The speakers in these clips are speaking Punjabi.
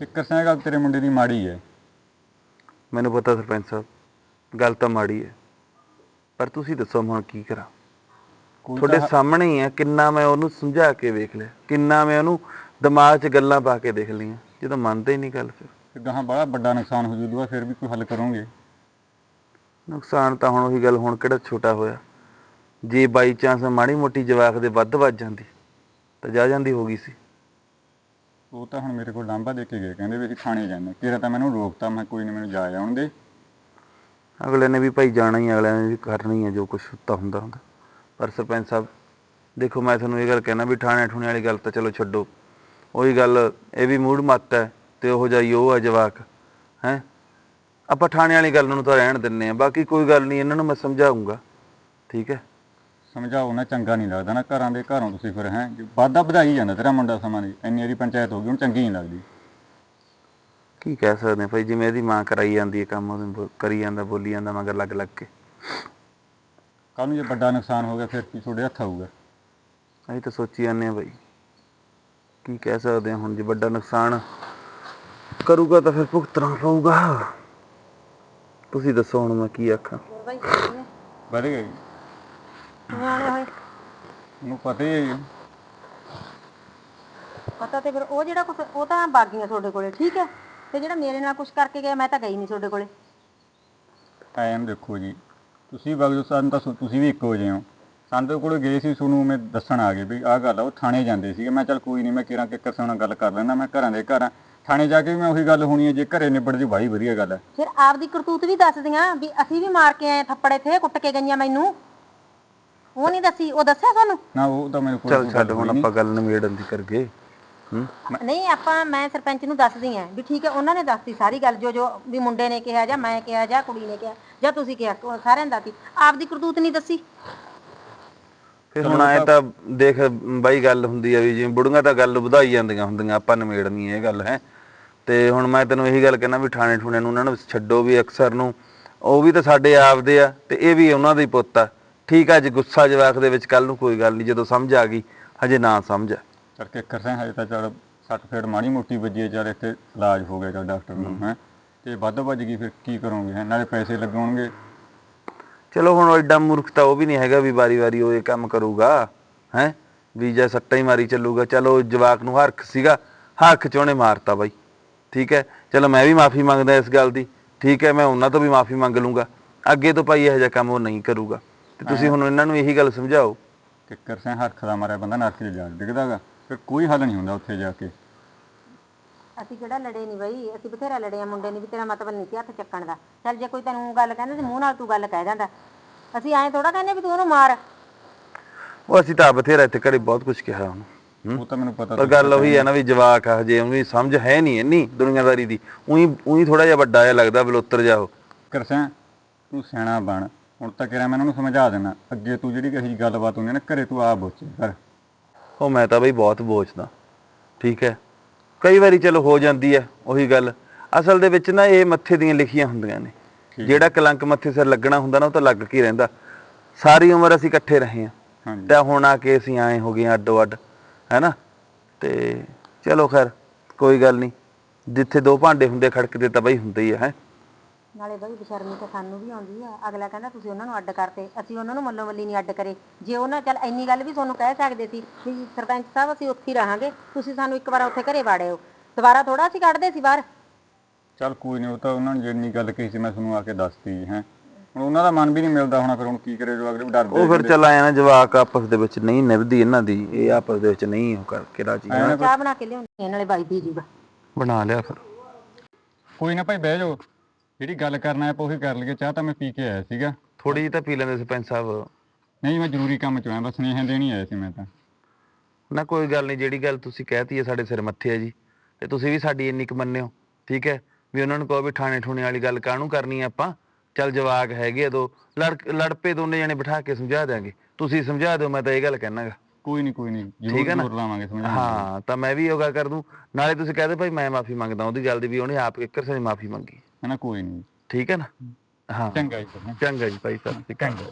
ਕਿੱਕਰ ਸਿੰਘ ਗੱਲ ਤੇਰੇ ਮੁੰਡੇ ਦੀ ਮਾੜੀ ਹੈ? ਮੈਨੂੰ ਪਤਾ ਸਰਪੰਚ ਸਾਹਿਬ ਗੱਲ ਤਾਂ ਮਾੜੀ ਹੈ। ਪਰ ਤੁਸੀਂ ਦੱਸੋ ਮੈਂ ਹੁਣ ਕੀ ਕਰਾਂ? ਕੋਈ ਤੁਹਾਡੇ ਤਾਂ- ਸਾਹਮਣੇ ਹੀ ਆ ਕਿੰਨਾ ਮੈਂ ਉਹਨੂੰ ਸਮਝਾ ਕੇ ਵੇਖ ਲਿਆ ਕਿੰਨਾ ਮੈਂ ਉਹਨੂੰ ਦਿਮਾਗ 'ਚ ਗੱਲਾਂ ਪਾ ਕੇ ਦੇਖ ਲਈਆਂ ਜਦੋਂ ਮੰਨਦਾ ਹੀ ਨਹੀਂ ਗੱਲ ਫਿਰ। ਗਾਹਾਂ ਬੜਾ ਵੱਡਾ ਨੁਕਸਾਨ ਹੋ ਜੂਗਾ ਫਿਰ ਵੀ ਕੋਈ ਹੱਲ ਕਰੋਗੇ? ਨੁਕਸਾਨ ਤਾਂ ਹੁਣ ਉਹੀ ਗੱਲ ਹੁਣ ਕਿਹੜਾ ਛੋਟਾ ਹੋਇਆ? ਜੇ ਬਾਈ ਚਾਂਸ ਮਾੜੀ ਮੋਟੀ ਜਵਾਕ ਦੇ ਵੱਧ ਵੱਜ ਜਾਂਦੀ ਤਾਂ ਜਾ ਜਾਂਦੀ ਹੋ ਗਈ ਸੀ। ਉਹ ਤਾਂ ਹੁਣ ਮੇਰੇ ਕੋਲ ਲਾਂਭਾ ਦੇ ਕੇ ਗਏ, ਕਹਿੰਦੇ ਵੀ ਅਸੀਂ ਥਾਣੇ ਜਾਣਾ ਕਿਰਾ ਤਾਂ ਮੈਨੂੰ ਰੋਕਤਾ, ਮੈਂ ਕੋਈ ਨਹੀਂ ਮੈਨੂੰ ਜਾ ਆਉਣ ਦੇ। ਅਗਲੇ ਨੇ ਵੀ ਭਾਈ ਜਾਣਾ ਹੀ ਅਗਲੇ ਨੇ ਵੀ ਕਰਨਾ ਹੀ ਹੈ ਜੋ ਕੁਝ ਤਾਂ ਹੁੰਦਾ ਹੁੰਦਾ। ਪਰ ਸਰਪੰਚ ਸਾਹਿਬ, ਦੇਖੋ ਮੈਂ ਤੁਹਾਨੂੰ ਇਹ ਗੱਲ ਕਹਿਣਾ ਵੀ ਠਾਣੇ ਠੂਣੇ ਵਾਲੀ ਗੱਲ ਤਾਂ ਚਲੋ ਛੱਡੋ। ਉਹੀ ਗੱਲ, ਇਹ ਵੀ ਮੂਡ ਮੱਤ ਹੈ, ਤੇ ਉਹ ਜਿਹਾ ਹੀ ਉਹ ਹੈ ਜਵਾਕ, ਹੈ। ਆਪਾਂ ਠਾਣੇ ਵਾਲੀ ਗੱਲ ਨੂੰ ਤਾਂ ਰਹਿਣ ਦਿੰਨੇ ਆ ਬਾਕੀ ਕੋਈ ਗੱਲ ਨਹੀਂ ਇਹਨਾਂ ਨੂੰ ਮੈਂ ਸਮਝਾਉਂਗਾ ਠੀਕ ਹੈ? ਸਮਝਾਓ ਨਾ ਚੰਗਾ ਨਹੀਂ ਲੱਗਦਾ ਨਾ ਘਰਾਂ ਦੇ ਘਰੋਂ ਤੁਸੀਂ ਫਿਰ ਹੈ ਵਾਧਾ ਵਧਾਈ ਜਾਂਦਾ ਤੇਰਾ ਮੁੰਡਾ ਸਮਾਂ ਦੀ ਇੰਨੀ ਵਾਰੀ ਪੰਚਾਇਤ ਹੋ ਗਈ ਹੁਣ ਚੰਗੀ ਨਹੀਂ ਲੱਗਦੀ। ਕੀ ਕਹਿ ਸਕਦੇ ਆ ਭਾਈ ਜਿਵੇਂ ਇਹਦੀ ਮਾਂ ਕਰਾਈ ਜਾਂਦੀ ਹੈ ਕੰਮ ਉਹਨੂੰ ਕਰੀ ਜਾਂਦਾ ਬੋਲੀ ਜਾਂਦਾ ਮਗਰ ਲੱਗ ਲੱਗ ਕੇ। ਕੱਲ ਨੂੰ ਜੇ ਵੱਡਾ ਨੁਕਸਾਨ ਹੋ ਗਿਆ ਫਿਰ ਕੀ ਤੁਹਾਡੇ ਹੱਥ ਆਊਗਾ? ਅਸੀਂ ਤਾਂ ਸੋਚੀ ਜਾਂਦੇ ਆ ਭਾਈ। ਕੀ ਕਹਿ ਸਕਦੇ ਆ ਹੁਣ ਜੇ ਵੱਡਾ ਨੁਕਸਾਨ ਕਰੂਗਾ ਤਾਂ ਫਿਰ ਭੁਗਤਣਾ ਪਊਗਾ। ਤੁਸੀਂ ਦੱਸੋ ਹੁਣ ਮੈਂ ਕੀ ਆਖਾਂ। ਵਧ ਗਈ ਨਿਆਣੇ ਹੋਏ ਉਹਨੂੰ ਪਤਾ ਹੀ ਹੈ ਪਤਾ ਤੇ ਫਿਰ ਉਹ ਜਿਹੜਾ ਕੁਛ ਉਹ ਤਾਂ ਬਾਗੀਆਂ ਤੁਹਾਡੇ ਕੋਲੇ ਠੀਕ ਹੈ? ਤੇ ਜਿਹੜਾ ਮੇਰੇ ਨਾਲ ਕੁਛ ਕਰਕੇ ਗਿਆ ਮੈਂ ਤਾਂ ਗਈ ਨਹੀਂ ਤੁਹਾਡੇ ਕੋਲੇ। ਐਮ ਦੇਖੋ ਜੀ। ਤੁਸੀਂ ਵਗ ਸਾਨੂੰ ਤਾਂ ਸੁ- ਤੁਸੀਂ ਵੀ ਇੱਕੋ ਜਿਹੇ ਹੋ। ਸੰਤ ਕੋਲ ਗਏ ਸੀ ਤੁਹਾਨੂੰ ਮੈਂ ਦੱਸਣ ਆ ਗਏ ਵੀ ਆਹ ਗੱਲ ਆ ਉਹ ਥਾਣੇ ਜਾਂਦੇ ਸੀਗੇ। ਮੈਂ ਚੱਲ ਕੋਈ ਨਹੀਂ ਮੈਂ ਕਿਰਾਂ ਕਿੱਕਰ ਸਿੰਘ ਨਾਲ ਗੱਲ ਕਰ ਲੈਣਾ ਮੈਂ ਘਰਾਂ ਦੇ ਘਰਾਂ ਥਾਣੇ ਜਾ ਕੇ ਵੀ ਮੈਂ ਉਹੀ ਗੱਲ ਹੋਣੀ ਹੈ ਜੇ ਘਰੇ ਨਿਬੜ ਜੀ ਬਾਈ ਵਧੀਆ ਗੱਲ ਹੈ ਫਿਰ ਆਪਦੀ ਕਰਤੂਤ ਵੀ ਦੱਸਦੀਆਂ ਵੀ ਅਸੀਂ ਵੀ ਮਾਰ ਕੇ ਆਏ ਥੱਪੜ ਇੱਥੇ ਕੁੱਟ ਕੇ ਗਈਆਂ ਮੈਨੂੰ। ਉਹ ਨਹੀਂ ਦੱਸੀ ਉਹ ਦੱਸਿਆ ਤੁਹਾਨੂੰ? ਨਾ ਉਹ ਤਾਂ ਮੇਰੇ ਕੋਲ ਚੱਲ ਕੋਈ ਛੱਡ ਗੱਲ ਹੁਣ ਹੋਈ ਨਹੀਂ। ਆਪਾਂ ਗੱਲ ਨਿਬੇੜਨ ਦੀ ਕਰਗੇ ਹੂੰ? ਨਹੀਂ ਆਪਾਂ ਮੈਂ ਸਰਪੰਚ ਨੂੰ ਦੱਸਦੀ ਆਂ ਵੀ ਠੀਕ ਹੈ ਉਹਨਾਂ ਨੇ ਦੱਸਤੀ ਸਾਰੀ ਗੱਲ ਜੋ ਜੋ ਵੀ ਮੁੰਡੇ ਨੇ ਕਿਹਾ ਜਾਂ ਮੈਂ ਕਿਹਾ ਜਾਂ ਕੁੜੀ ਨੇ ਕਿਹਾ ਜਾਂ ਤੁਸੀਂ ਕਿਹਾ ਉਹ ਸਾਰਿਆਂ ਨੇ ਦੱਸਤੀ। ਆਪਦੀ ਕਰਤੂਤ ਨਹੀਂ ਦੱਸੀ। ਫਿਰ ਹੁਣ ਆਏ ਤਾਂ ਦੇਖ ਬਾਈ ਗੱਲ ਹੁੰਦੀ ਆ ਵੀ ਜਿਵੇਂ ਬੁੜੀਆਂ ਤਾਂ ਗੱਲ ਵਧਾਈ ਜਾਂਦੀਆਂ ਹੁੰਦੀਆਂ ਆਪਾਂ ਨਿਬੇੜਨੀ ਇਹ ਗੱਲ ਹੈ। ਤੇ ਹੁਣ ਮੈਂ ਤੈਨੂੰ ਇਹੀ ਗੱਲ ਕਹਿਣਾ ਵੀ ਠਾਣੇ ਠੂਣੇ ਨੂੰ ਉਹਨਾਂ ਨੂੰ ਛੱਡੋ ਵੀ ਅਕਸਰ ਨੂੰ ਉਹ ਵੀ ਤਾਂ ਸਾਡੇ ਆਪਦੇ ਆ ਤੇ ਇਹ ਵੀ ਉਹਨਾਂ ਦਾ ਹੀ ਪੁੱਤ ਆ। ਠੀਕ ਆ ਅੱਜ ਗੁੱਸਾ ਜਵਾਕ ਦੇ ਵਿੱਚ ਕੱਲ ਨੂੰ ਕੋਈ ਗੱਲ ਨਹੀਂ ਜਦੋਂ ਸਮਝ ਆ ਗਈ ਹਜੇ ਨਾ ਸਮਝ। ਆ ਚੱਲ ਕਿੱਕਰ ਸਿੰਘ ਹਜੇ ਤਾਂ ਚੱਲ ਸੱਟ ਫੇੜ ਮਾੜੀ ਮੋਟੀ ਵੱਜੀ ਹੈ ਚੱਲ ਇੱਥੇ ਇਲਾਜ ਹੋ ਗਿਆ ਚੱਲ ਡਾਕਟਰ ਨੂੰ ਹੈ। ਤੇ ਵੱਧ ਵੱਜ ਗਈ ਫਿਰ ਕੀ ਕਰੋਗੇ ਹੈਂ? ਨਾਲੇ ਪੈਸੇ ਲੱਗਣਗੇ। ਚਲੋ ਹੁਣ ਐਡਾ ਮੂਰਖ ਤਾਂ ਉਹ ਵੀ ਨਹੀਂ ਹੈਗਾ ਵੀ ਵਾਰੀ-ਵਾਰੀ ਉਹ ਇਹ ਕੰਮ ਕਰੂਗਾ ਹੈ? ਵੀ ਜੇ ਸੱਟਾ ਹੀ ਮਾਰੀ ਚੱਲੂਗਾ। ਚਲੋ ਜਵਾਕ ਨੂੰ ਹਰਖ ਸੀਗਾ ਹਰਖ ਚ ਉਹਨੇ ਮਾਰਤਾ ਬਾਈ। ਠੀਕ ਹੈ? ਚਲੋ ਮੈਂ ਵੀ ਮਾਫੀ ਮੰਗਦਾ ਇਸ ਗੱਲ ਦੀ। ਠੀਕ ਹੈ ਮੈਂ ਉਹਨਾਂ ਤੋਂ ਵੀ ਮਾਫੀ ਮੰਗ ਲੂੰਗਾ। ਅੱਗੇ ਤੋਂ ਭਾਈ ਇਹੋ ਜਿਹਾ ਕੰਮ ਉਹ ਨਹੀਂ ਕਰੂਗਾ। ਤੇ ਤੁਸੀਂ ਹੁਣ ਇਹਨਾਂ ਨੂੰ ਇਹੀ ਗੱਲ ਸਮਝਾਓ। ਕਿੱਕਰ ਸਿੰਘ ਹੱਥ ਦਾ ਮਾਰਿਆ ਬੰਦਾ ਨਰਕ 'ਚ ਜਾ ਡਿੱਗਦਾਗਾ ਫਿਰ ਕੋਈ ਹੱਲ ਨਹੀਂ ਹੁੰਦਾ ਉੱਥੇ ਜਾ ਕੇ। ਅਸੀਂ ਕਿਹੜਾ ਲੜੇ ਨਹੀਂ ਬਈ ਅਸੀਂ ਬਥੇਰਾ ਲੜੇ ਆ ਮੁੰਡੇ ਨੇ ਵੀ ਤੇਰਾ ਮਤਲਬ ਨਹੀਂ ਸੀ ਹੱਥ ਚੱਕਣ ਦਾ। ਚੱਲ ਜੇ ਕੋਈ ਤੈਨੂੰ ਗੱਲ ਕਹਿੰਦਾ ਤੇ ਮੂੰਹ ਨਾਲ ਤੂੰ ਗੱਲ ਕਹਿ ਦਿੰਦਾ ਅਸੀਂ ਐਂ ਥੋੜਾ ਕਹਿੰਦੇ ਵੀ ਤੂੰ ਉਹਨੂੰ ਮਾਰ। ਉਹ ਅਸੀਂ ਤਾਂ ਬਥੇਰਾ ਇੱਥੇ ਘਰੇ ਬਹੁਤ ਕੁਝ ਕਿਹਾ ਉਹਨੂੰ? ਉਹ ਤਾਂ ਮੈਨੂੰ ਪਤਾ ਪਰ ਗੱਲ ਉਹੀ ਹੈ ਨਾ ਵੀ ਜਵਾਕ ਆ ਹਜੇ ਉਹਨੂੰ ਸਮਝ ਹੈ ਨਹੀਂ ਇੰਨੀ ਦੁਨੀਆਦਾਰੀ ਦੀ। ਉਹੀ ਉਹੀ ਥੋੜਾ ਜਿਹਾ ਵੱਡਾ ਜਿਹਾ ਲੱਗਦਾ ਬਲੋਤਰ ਜਾ ਉਹ। ਕਿੱਕਰ ਸਿੰਘ ਤੂੰ ਸਿਆਣਾ ਬਣ। ਹੁਣ ਤਾਂ ਕਿਹਾ ਮੈਂ ਉਹਨਾਂ ਨੂੰ ਸਮਝਾ ਦੇਣਾ। ਅੱਗੇ ਤੂੰ ਜਿਹੜੀ ਕਹੀ ਗੱਲਬਾਤ ਹੁੰਦੀ ਨਾ ਘਰੇ ਤੂੰ ਆਪ ਬੋਚੇ ਕਰ। ਉਹ ਮੈਂ ਤਾਂ ਬਈ ਬਹੁਤ ਬੋਝਦਾ ਠੀਕ ਹੈ। ਕਈ ਵਾਰੀ ਚਲੋ ਹੋ ਜਾਂਦੀ ਹੈ ਉਹੀ ਗੱਲ। ਅਸਲ ਦੇ ਵਿੱਚ ਨਾ ਇਹ ਮੱਥੇ ਦੀਆਂ ਲਿਖੀਆਂ ਹੁੰਦੀਆਂ ਨੇ। ਜਿਹੜਾ ਕਲੰਕ ਮੱਥੇ ਸਿਰ ਲੱਗਣਾ ਹੁੰਦਾ ਨਾ ਉਹ ਤਾਂ ਲੱਗ ਕੇ ਹੀ ਰਹਿੰਦਾ। ਸਾਰੀ ਉਮਰ ਅਸੀਂ ਇਕੱਠੇ ਰਹੇ ਹਾਂ। ਹਾਂਜੀ। ਤੇ ਹੁਣ ਆ ਕੇ ਅਸੀਂ ਆਏ ਹੋ ਗਏ ਅੱਡੋ ਅੱਡ ਹੈਨਾ ਤੇ ਚਲੋ ਖੈਰ ਕੋਈ ਗੱਲ ਨਹੀਂ। ਜਿੱਥੇ ਦੋ ਭਾਂਡੇ ਹੁੰਦੇ ਖੜਕਦੇ ਤਾਂ ਬਈ ਹੁੰਦੇ ਹੀ ਹੈ? ਨਾਲੇ ਬਈ ਬਸ਼ਰਮੀ ਤਾਂ ਸਾਨੂੰ ਵੀ ਆਉਂਦੀ ਆ। ਅਗਲਾ ਕਹਿੰਦਾ ਤੁਸੀਂ ਉਹਨਾਂ ਨੂੰ ਅੱਡ ਕਰਤੇ ਅਸੀਂ ਉਹਨਾਂ ਨੂੰ ਮੱਲੋ ਮੱਲੀ ਨਹੀਂ ਅੱਡ ਕਰੇ। ਜੇ ਉਹਨਾਂ ਚੱਲ ਇੰਨੀ ਗੱਲ ਵੀ ਤੁਹਾਨੂੰ ਕਹਿ ਸਕਦੇ ਸੀ ਵੀ ਸਰਪੰਚ ਸਾਹਿਬ ਅਸੀਂ ਉੱਥੇ ਹੀ ਰਹਾਂਗੇ ਤੁਸੀਂ ਸਾਨੂੰ ਇੱਕ ਵਾਰ ਉੱਥੇ ਘਰੇ ਵਾੜਿਓ। ਦੁਬਾਰਾ ਥੋੜਾ ਅਸੀਂ ਕੱਢਦੇ ਸੀ ਬਾਹਰ। ਚੱਲ ਕੋਈ ਨਹੀਂ ਉਹ ਤਾਂ ਉਹਨਾਂ ਨੇ ਜਿੰਨੀ ਗੱਲ ਕਹੀ ਸੀ ਮੈਂ ਤੁਹਾਨੂੰ ਆ ਕੇ ਦੱਸਤੀ ਹੈ। ਹੁਣ ਉਹਨਾਂ ਦਾ ਮਨ ਵੀ ਨਹੀਂ ਮਿਲਦਾ ਹੋਣਾ ਫਿਰ ਹੁਣ ਕੀ ਕਰੇ ਜੋ ਅਗਲੇ ਵੀ ਡਰਦੇ ਉਹ ਫਿਰ ਚੱਲ ਆਇਆ ਨਾ ਜਵਾਕ ਆਪਸ ਦੇ ਵਿੱਚ ਨਹੀਂ ਨਿਭਦੀ ਇਹਨਾਂ ਦੀ ਇਹ ਆਪਸ ਦੇ ਵਿੱਚ ਨਹੀਂ ਉਹ ਕਰਕੇ ਰਾਜੀ ਚਾਹ ਬਣਾ ਕੇ ਲਿਆਉਂਦੇ ਨਾਲੇ ਬਾਈ ਪੀ ਜੂਗਾ ਬਣਾ ਲਿਆ ਫਿਰ। ਕੋਈ ਨਾ ਭਾਈ ਬਹਿ ਜਾਓ। ਜਿਹੜੀ ਗੱਲ ਕਰਨਾ ਹੈ ਆਪਾਂ ਉਹੀ ਕਰ ਲਈਏ ਚਾਹ ਤਾਂ ਮੈਂ ਪੀ ਕੇ ਆਇਆ ਸੀਗਾ। ਥੋੜੀ ਜਿਹੀ ਤਾਂ ਪੀ ਲੈਂਦੇ ਸਰਪੰਚ ਸਾਹਿਬ। ਨਹੀਂ ਮੈਂ ਜ਼ਰੂਰੀ ਕੰਮ ਚ ਆਇਆ ਬਸ ਸੁਨੇਹਾ ਦੇਣ ਹੀ ਆਇਆ ਸੀ ਮੈਂ ਤਾਂ। ਨਾ ਕੋਈ ਗੱਲ ਨਹੀਂ ਜਿਹੜੀ ਗੱਲ ਤੁਸੀਂ ਕਹਿਤੀ ਹੈ ਸਾਡੇ ਸਿਰ ਮੱਥੇ ਹੈ ਜੀ। ਤੇ ਤੁਸੀਂ ਵੀ ਸਾਡੀ ਇੰਨੀ ਕੁ ਮੰਨਿਓ ਠੀਕ ਹੈ? ਵੀ ਉਹਨਾਂ ਨੂੰ ਕਹੋ ਵੀ ਠਾਣੇ ਠੂਣੇ ਵਾਲੀ ਗੱਲ ਕਾਹਨੂੰ ਕਰਨੀ ਹੈ ਆਪਾਂ? ਚੱਲ ਜਵਾਕ ਹੈਗੇ ਆ ਦੋ ਲੜ ਲੜ ਪਏ ਦੋਨੇ ਜਣੇ ਬਿਠਾ ਕੇ ਸਮਝਾ ਦਿਆਂਗੇ। ਤੁਸੀਂ ਸਮਝਾ ਦਿਓ ਮੈਂ ਤਾਂ ਇਹ ਗੱਲ ਕਹਿਣਾਗਾ। ਕੋਈ ਨਹੀਂ ਕੋਈ ਨਹੀਂ ਠੀਕ ਹੈ ਜ਼ਰੂਰ ਨਾ? ਜ਼ਰੂਰ ਲਾਵਾਂਗੇ ਸਮਝਾਉਣ ਹਾਂ ਤਾਂ ਮੈਂ ਵੀ ਗੱਲ ਕਰ ਦੂੰ। ਨਾਲੇ ਤੁਸੀਂ ਕਹਦੇ ਭਾਈ ਮੈਂ ਮਾਫੀ ਮੰਗਦਾ ਉਹਦੀ ਗੱਲ ਦੀ ਵੀ ਉਹਨੇ ਆਪ ਇੱਕ ਸੇ ਮਾਫੀ ਮੰਗੀ। ਹੈ ਨਾ ਕੋਈ ਨਹੀਂ। ਠੀਕ ਹੈ ਨਾ? ਹਾਂ। ਚੰਗਾ ਜੀ ਫਿਰ, ਹੈਂ। ਚੰਗਾ ਜੀ ਭਾਈ ਸਾਹਿਬ। ਠੀਕ ਹੈ ਚੰਗਾ